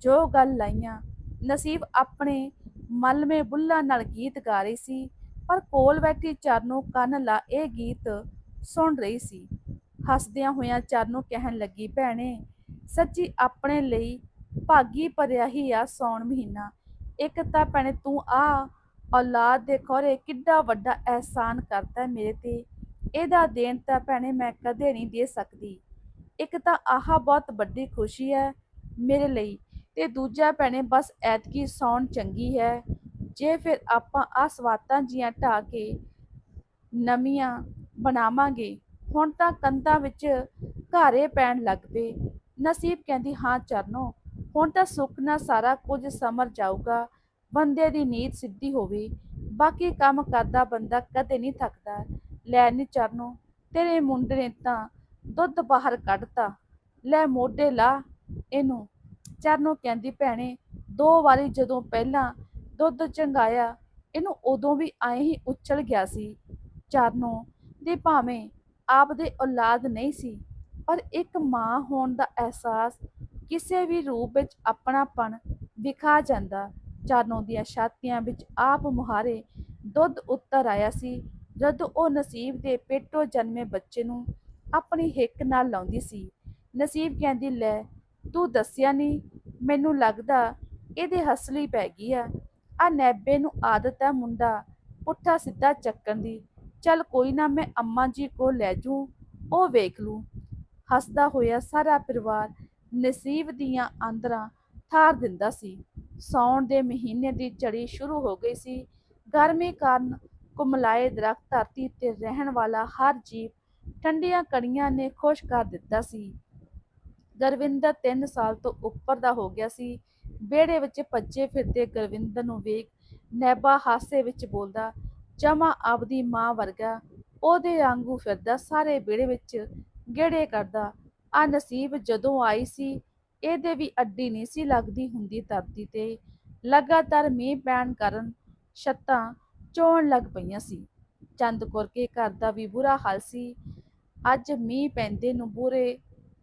A: ਜੋ ਗੱਲ ਲਾਈਆਂ। ਨਸੀਬ ਆਪਣੇ ਮਲਮੇ ਬੁੱਲਾਂ ਨਾਲ ਗੀਤ ਗਾ ਰਹੀ ਸੀ, ਪਰ ਕੋਲ ਬੈਠੀ ਚਰਨੋਂ ਕੰਨ ਲਾ ਇਹ ਗੀਤ ਸੁਣ ਰਹੀ ਸੀ। ਹੱਸਦਿਆਂ ਹੋਇਆਂ ਚਰਨ ਨੂੰ ਕਹਿਣ ਲੱਗੀ, ਭੈਣੇ, ਸੱਚੀ ਆਪਣੇ ਲਈ ਭਾਗੀ ਭਰਿਆ ਹੀ ਆ ਸੌਣ ਮਹੀਨਾ। ਇੱਕ ਤਾਂ ਭੈਣੇ ਤੂੰ ਆ ਔਲਾਦ ਦੇ ਖੋਰੇ ਕਿੱਡਾ ਵੱਡਾ ਅਹਿਸਾਨ ਕਰਦਾ ਮੇਰੇ ਤੇ। ਇਹਦਾ ਦੇਣ ਤਾਂ ਭੈਣੇ ਮੈਂ ਕਦੇ ਨਹੀਂ ਦੇ ਸਕਦੀ। ਇੱਕ ਤਾਂ ਆਹ ਬਹੁਤ ਵੱਡੀ ਖੁਸ਼ੀ ਹੈ ਮੇਰੇ ਲਈ ਤੇ ਦੂਜਾ ਭੈਣੇ ਬਸ ਐਤਕੀ ਸੌਣ ਚੰਗੀ ਹੈ। ਜੇ ਫਿਰ ਆਪਾਂ ਆ ਸਵਾਤਾਂ ਜੀਆਂ ਢਾ ਕੇ ਨਵੀਆਂ ਬਣਾਵਾਂਗੇ, ਹੁਣ ਤਾਂ ਕੰਧਾਂ ਵਿੱਚ ਘਾਰੇ ਪੈਣ ਲੱਗ ਪਏ। ਨਸੀਬ ਕਹਿੰਦੀ, ਹਾਂ ਚਰਨੋ ਹੁਣ ਤਾਂ ਸੁੱਖ ਨਾਲ ਸਾਰਾ ਕੁਝ ਸਮਰ ਜਾਊਗਾ, ਬੰਦੇ ਦੀ ਨੀਤ ਸਿੱਧੀ ਹੋਵੇ, ਬਾਕੀ ਕੰਮ ਕਰਦਾ ਬੰਦਾ ਕਦੇ ਨਹੀਂ ਥੱਕਦਾ। ਲੈ ਨੀ ਚਰਨੋ, ਤੇਰੇ ਮੁੰਡੇ ਨੇ ਤਾਂ ਦੁੱਧ ਬਾਹਰ ਕੱਢਤਾ। ਲੈ ਮੋਢੇ ਲਾ ਇਹਨੂੰ। ਚਰਨੋ ਕਹਿੰਦੀ, ਭੈਣੇ, ਦੋ ਵਾਰੀ ਜਦੋਂ ਪਹਿਲਾਂ ਦੁੱਧ ਚੰਗਾਇਆ, ਇਹਨੂੰ ਉਦੋਂ ਵੀ ਐਂ ਹੀ ਉਛਲ ਗਿਆ ਸੀ। ਚਰਨੋ ਦੇ ਭਾਵੇਂ ਆਪ ਦੇ ਔਲਾਦ ਨਹੀਂ ਸੀ, ਪਰ ਇੱਕ ਮਾਂ ਹੋਣ ਦਾ ਅਹਿਸਾਸ ਕਿਸੇ ਵੀ ਰੂਪ ਵਿੱਚ ਆਪਣਾਪਣ ਵਿਖਾ ਜਾਂਦਾ। ਚਰਨੋਂ ਦੀਆਂ ਛਾਤੀਆਂ ਵਿੱਚ ਆਪ ਮੁਹਾਰੇ ਦੁੱਧ ਉੱਤਰ ਆਇਆ ਸੀ। ਜਦੋਂ ਉਹ ਨਸੀਬ ਦੇ ਪੇਟੋਂ ਜਨਮੇ ਬੱਚੇ ਨੂੰ ਆਪਣੀ ਹਿੱਕ ਨਾਲ ਲਾਉਂਦੀ ਸੀ, ਨਸੀਬ ਕਹਿੰਦੀ, ਲੈ, ਤੂੰ ਦੱਸਿਆ ਨਹੀਂ ਮੈਨੂੰ ਲੱਗਦਾ ਇਹਦੇ ਹਸਲੀ ਪੈ ਗਈ ਆ। ਆ ਨੈਬੇ ਨੂੰ ਆਦਤ ਹੈ ਮੁੰਡਾ ਪੁੱਠਾ ਸਿੱਧਾ ਚੱਕਣ ਦੀ। ਚੱਲ ਕੋਈ ਨਾ ਮੈਂ ਅੰਮਾ ਜੀ ਕੋਲ ਲੈ ਜੂ, ਉਹ ਵੇਖ ਲੂ। ਹੱਸਦਾ ਹੋਇਆ ਸਾਰਾ ਪਰਿਵਾਰ ਨਸੀਬ ਦੀਆਂ ਆਂਦਰਾਂ ਠਾਰ ਦਿੰਦਾ ਸੀ। ਸੌਣ ਦੇ ਮਹੀਨੇ ਦੀ ਝੜੀ ਸ਼ੁਰੂ ਹੋ ਗਈ ਸੀ। ਗਰਮੀ ਕਾਰਨ ਕੁਮਲਾਏ ਦਰਖਤ ਧਰਤੀ ਤੇ ਰਹਿਣ ਵਾਲਾ ਹਰ ਜੀਵ ਠੰਡੀਆਂ ਕੜੀਆਂ ਨੇ ਖੁਸ਼ ਕਰ ਦਿੱਤਾ ਸੀ। ਗੁਰਵਿੰਦਰ 3 ਸਾਲ ਤੋਂ ਉੱਪਰ ਦਾ ਹੋ ਗਿਆ ਸੀ। ਵਿਹੜੇ ਵਿੱਚ ਭੱਜੇ ਫਿਰਦੇ ਗੁਰਵਿੰਦਰ ਨੂੰ ਵੇਖ ਨੈਬਾ ਹਾਸੇ ਵਿੱਚ ਬੋਲਦਾ, ਜਮਾ ਆਪਦੀ ਮਾਂ ਵਰਗਾ, ਉਹਦੇ ਵਾਂਗੂ ਫਿਰਦਾ, ਸਾਰੇ ਵਿਹੜੇ ਵਿੱਚ ਗੇੜੇ ਕਰਦਾ ਆ ਨਸੀਬ ਜਦੋਂ ਆਈ ਸੀ, ਇਹਦੇ ਵੀ ਅੱਡੀ ਨਹੀਂ ਸੀ ਲੱਗਦੀ ਹੁੰਦੀ ਧਰਤੀ ਤੇ। ਲਗਾਤਾਰ ਮੀਂਹ ਪੈਣ ਕਾਰਨ ਛੱਤਾਂ ਚੋਣ ਲੱਗ ਪਈਆਂ ਸੀ। ਚੰਦ ਕੌਰ ਕੇ ਘਰ ਦਾ ਵੀ ਬੁਰਾ ਹਾਲ ਸੀ। ਅੱਜ ਮੀਂਹ ਪੈਂਦੇ ਨੂੰ ਬੁਰੇ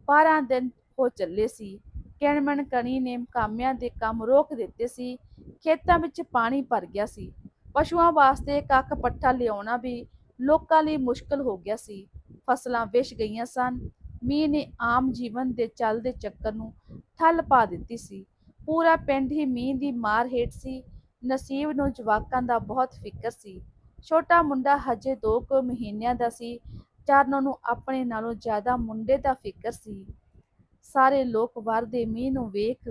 A: 12 ਦਿਨ ਹੋ ਚੱਲੇ ਸੀ। ਕਿਣਮਣ ਕਣੀ ਨੇ ਕਾਮਿਆਂ ਦੇ ਕੰਮ ਰੋਕ ਦਿੱਤੇ ਸੀ। ਖੇਤਾਂ ਵਿੱਚ ਪਾਣੀ ਭਰ ਗਿਆ ਸੀ। ਪਸ਼ੂਆਂ ਵਾਸਤੇ ਕੱਖ ਪੱਠਾ ਲਿਆਉਣਾ ਵੀ ਲੋਕਾਂ ਲਈ ਮੁਸ਼ਕਲ ਹੋ ਗਿਆ ਸੀ। ਫਸਲਾਂ ਵਿਛ ਗਈਆਂ ਸਨ। ਮੀਂਹ ਨੇ ਆਮ ਜੀਵਨ ਦੇ ਚੱਲਦੇ ਚੱਕਰ ਨੂੰ ਠੱਲ ਪਾ ਦਿੱਤੀ ਸੀ। ਪੂਰਾ ਪਿੰਡ ਹੀ ਮੀਂਹ ਦੀ ਮਾਰ ਹੇਠ ਸੀ। ਨਸੀਬ ਨੂੰ ਜਵਾਕਾਂ ਦਾ ਬਹੁਤ ਫਿਕਰ ਸੀ। ਛੋਟਾ ਮੁੰਡਾ ਹਜੇ 2 ਕੁ ਮਹੀਨਿਆਂ ਦਾ ਸੀ। ਚਰਨੋਂ ਨੂੰ ਆਪਣੇ ਨਾਲੋਂ ਜ਼ਿਆਦਾ ਮੁੰਡੇ ਦਾ ਫਿਕਰ ਸੀ। ਸਾਰੇ ਲੋਕ ਵਰਦੇ ਮੀਂਹ ਨੂੰ ਵੇਖ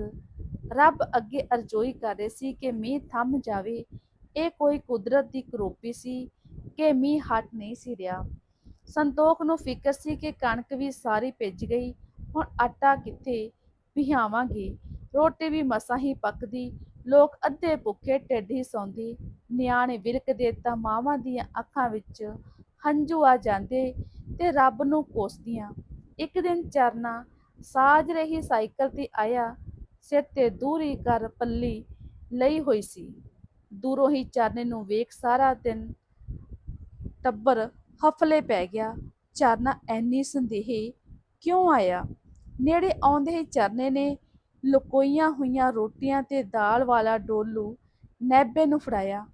A: ਰੱਬ ਅੱਗੇ ਅਰਜ਼ੋਈ ਕਰ ਰਹੇ ਸੀ ਕਿ ਮੀਂਹ ਥੰਮ ਜਾਵੇ। ਇਹ ਕੋਈ ਕੁਦਰਤ ਦੀ ਕਰੋਪੀ ਸੀ ਕਿ ਮੀਂਹ ਹਟ ਨਹੀਂ ਸੀ ਰਿਹਾ। ਸੰਤੋਖ ਨੂੰ ਫਿਕਰ ਸੀ ਕਿ ਕਣਕ ਵੀ ਸਾਰੀ ਭਿੱਜ ਗਈ। ਹੁਣ ਆਟਾ ਕਿੱਥੇ ਪਿਹਾਵਾਂਗੇ ਰੋਟੀ ਵੀ ਮਸਾਂ ਹੀ ਪੱਕਦੀ। ਲੋਕ ਅੱਧੇ ਭੁੱਖੇ ਢਿੱਡ ਹੀ ਸੌਂਦੇ। ਨਿਆਣੇ ਵਿਰਕਦੇ ਤਾਂ ਮਾਵਾਂ ਦੀਆਂ ਅੱਖਾਂ ਵਿੱਚ ਹੰਝੂ ਆ ਜਾਂਦੇ ਤੇ ਰੱਬ ਨੂੰ ਕੋਸਦੀਆਂ। ਇੱਕ ਦਿਨ ਚਰਨਾ ਸਾਜ ਰਹੀ ਸਾਈਕਲ ਤੇ ਆਇਆ। ਸਿਰ ਤੇ ਦੂਰੀ ਕਰ ਪੱਲੀ ਲਈ ਹੋਈ ਸੀ। ਦੂਰੋਂ ਹੀ ਚਰਨੇ ਨੂੰ ਵੇਖ ਸਾਰਾ ਦਿਨ ਟੱਬਰ ਹਫਲੇ ਪੈ ਗਿਆ। ਚਰਨਾ ਐਨੀ ਸੰਦੇਹੀ ਕਿਉਂ ਆਇਆ? ਨੇੜੇ ਆਉਂਦੇ ਹੀ ਚਰਨੇ ਨੇ ਲੁਕੋਈਆਂ ਹੋਈਆਂ ਰੋਟੀਆਂ ਤੇ ਦਾਲ ਵਾਲਾ ਡੋਲੂ ਨੈਬੇ ਨੂੰ ਫੜਾਇਆ।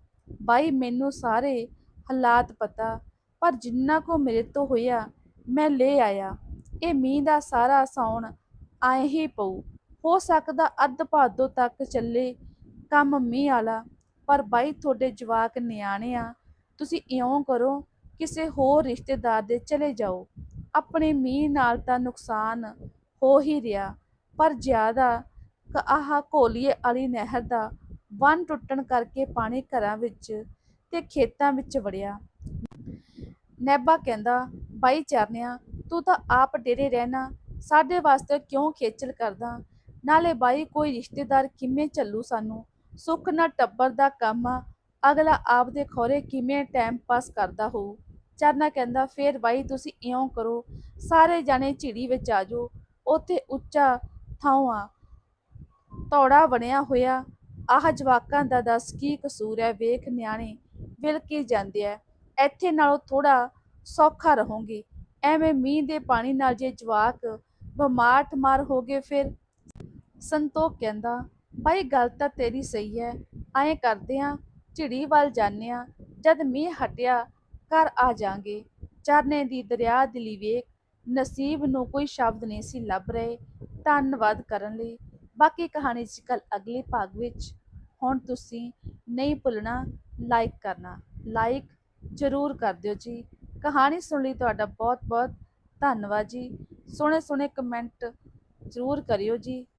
A: ਬਾਈ, ਮੈਨੂੰ ਸਾਰੇ ਹਾਲਾਤ ਪਤਾ, ਪਰ ਜਿੰਨਾ ਕੋ ਮੇਰੇ ਤੋਂ ਹੋਇਆ, ਮੈਂ ਲੈ ਆਇਆ। ਇਹ ਮੀਂਹ ਦਾ ਸਾਰਾ ਸੌਣ ਆਏ ਹੀ ਪਊ। ਹੋ ਸਕਦਾ ਅੱਧ ਭਾਦੋ ਤੱਕ ਚੱਲੇ ਕੰਮ ਮੀਂਹ ਵਾਲਾ, ਪਰ ਬਾਈ, ਤੁਹਾਡੇ ਜਵਾਕ ਨਿਆਣੇ ਆ। ਤੁਸੀਂ ਇਉਂ ਕਰੋ ਕਿਸੇ ਹੋਰ ਰਿਸ਼ਤੇਦਾਰ ਦੇ ਚਲੇ ਜਾਓ। ਆਪਣੇ ਮੀਂਹ ਨਾਲ ਤਾਂ ਨੁਕਸਾਨ ਹੋ ਹੀ ਰਿਹਾ, ਪਰ ਜ਼ਿਆਦਾ ਆਹ ਘੋਲੀਏ ਵਾਲੀ ਨਹਿਰ ਦਾ ਬੰਨ ਟੁੱਟਣ ਕਰਕੇ ਪਾਣੀ ਘਰਾਂ ਵਿੱਚ ਤੇ ਖੇਤਾਂ ਵਿੱਚ ਵੜਿਆ। ਨੈਬਾ ਕਹਿੰਦਾ, ਬਾਈ ਚਰਨਿਆ, ਤੂੰ ਤਾਂ ਆਪ ਡੇਰੇ ਰਹਿਣਾ, ਸਾਡੇ ਵਾਸਤੇ ਕਿਉਂ ਖੇਚਲ ਕਰਦਾ? ਨਾਲੇ ਬਾਈ, ਕੋਈ ਰਿਸ਼ਤੇਦਾਰ ਕਿਵੇਂ ਚੱਲੂ ਸਾਨੂੰ? ਸੁੱਖ ਨਾ ਟੱਬਰ ਦਾ ਕੰਮ ਆ, ਅਗਲਾ ਆਪਦੇ ਖੋਰੇ ਕਿਵੇਂ ਟਾਈਮ ਪਾਸ ਕਰਦਾ ਹੋਊ? ਚਰਨਾ ਕਹਿੰਦਾ, ਫੇਰ ਬਾਈ ਤੁਸੀਂ ਇਉਂ ਕਰੋ, ਸਾਰੇ ਜਾਣੇ ਝਿੜੀ ਵਿੱਚ ਆ ਜਾਓ, ਉੱਥੇ ਉੱਚਾ ਥਾਂ ਆ ਤੌੜਾ ਬਣਿਆ ਹੋਇਆ, ਆਹ ਜਵਾਕਾਂ ਦਾ ਦੱਸ ਕੀ ਕਸੂਰ ਹੈ, ਵੇਖ ਨਿਆਣੇ ਵਿਲਕੀ ਜਾਂਦੇ ਐ ਇੱਥੇ ਨਾਲੋਂ ਥੋੜਾ ਸੌਖਾ ਰਹੋਗੇ, ਐਵੇਂ ਮੀਂਹ ਦੇ ਪਾਣੀ ਨਾਲ ਜੇ ਜਵਾਕ ਬਿਮਾਰ ਠਮਾਰ ਹੋ ਗਏ ਫਿਰ? ਸੰਤੋਖ ਕਹਿੰਦਾ ਭਾਈ ਗੱਲ ਤਾਂ ਤੇਰੀ ਸਹੀ ਹੈ, ਐਂ ਕਰਦੇ ਆ, ਝਿੜੀ ਵੱਲ ਜਾਂਦੇ ਆ, ਜਦ ਮੀਂਹ ਹਟਿਆ ਘਰ ਆ ਜਾਾਂਗੇ ਚਰਨੇ ਦੀ ਦਰਿਆ ਦਿਲੀ ਵੇਖ ਨਸੀਬ ਨੂੰ ਕੋਈ ਸ਼ਬਦ ਨਹੀਂ ਸੀ ਲੱਭ ਰਹੇ। ਧੰਨਵਾਦ ਕਰਨ ਲਈ। ਬਾਕੀ ਕਹਾਣੀ 'ਚ ਕੱਲ ਅਗਲੇ ਭਾਗ ਵਿੱਚ। ਹੁਣ ਤੁਸੀਂ ਨਹੀਂ ਭੁੱਲਣਾ ਲਾਈਕ ਕਰਨਾ। ਲਾਈਕ ਜ਼ਰੂਰ ਕਰ ਦਿਓ ਜੀ। ਕਹਾਣੀ ਸੁਣ ਲਈ ਤੁਹਾਡਾ ਬਹੁਤ ਬਹੁਤ ਧੰਨਵਾਦ ਜੀ। ਸੋਹਣੇ ਸੋਹਣੇ ਕਮੈਂਟ ਜ਼ਰੂਰ ਕਰਿਓ ਜੀ।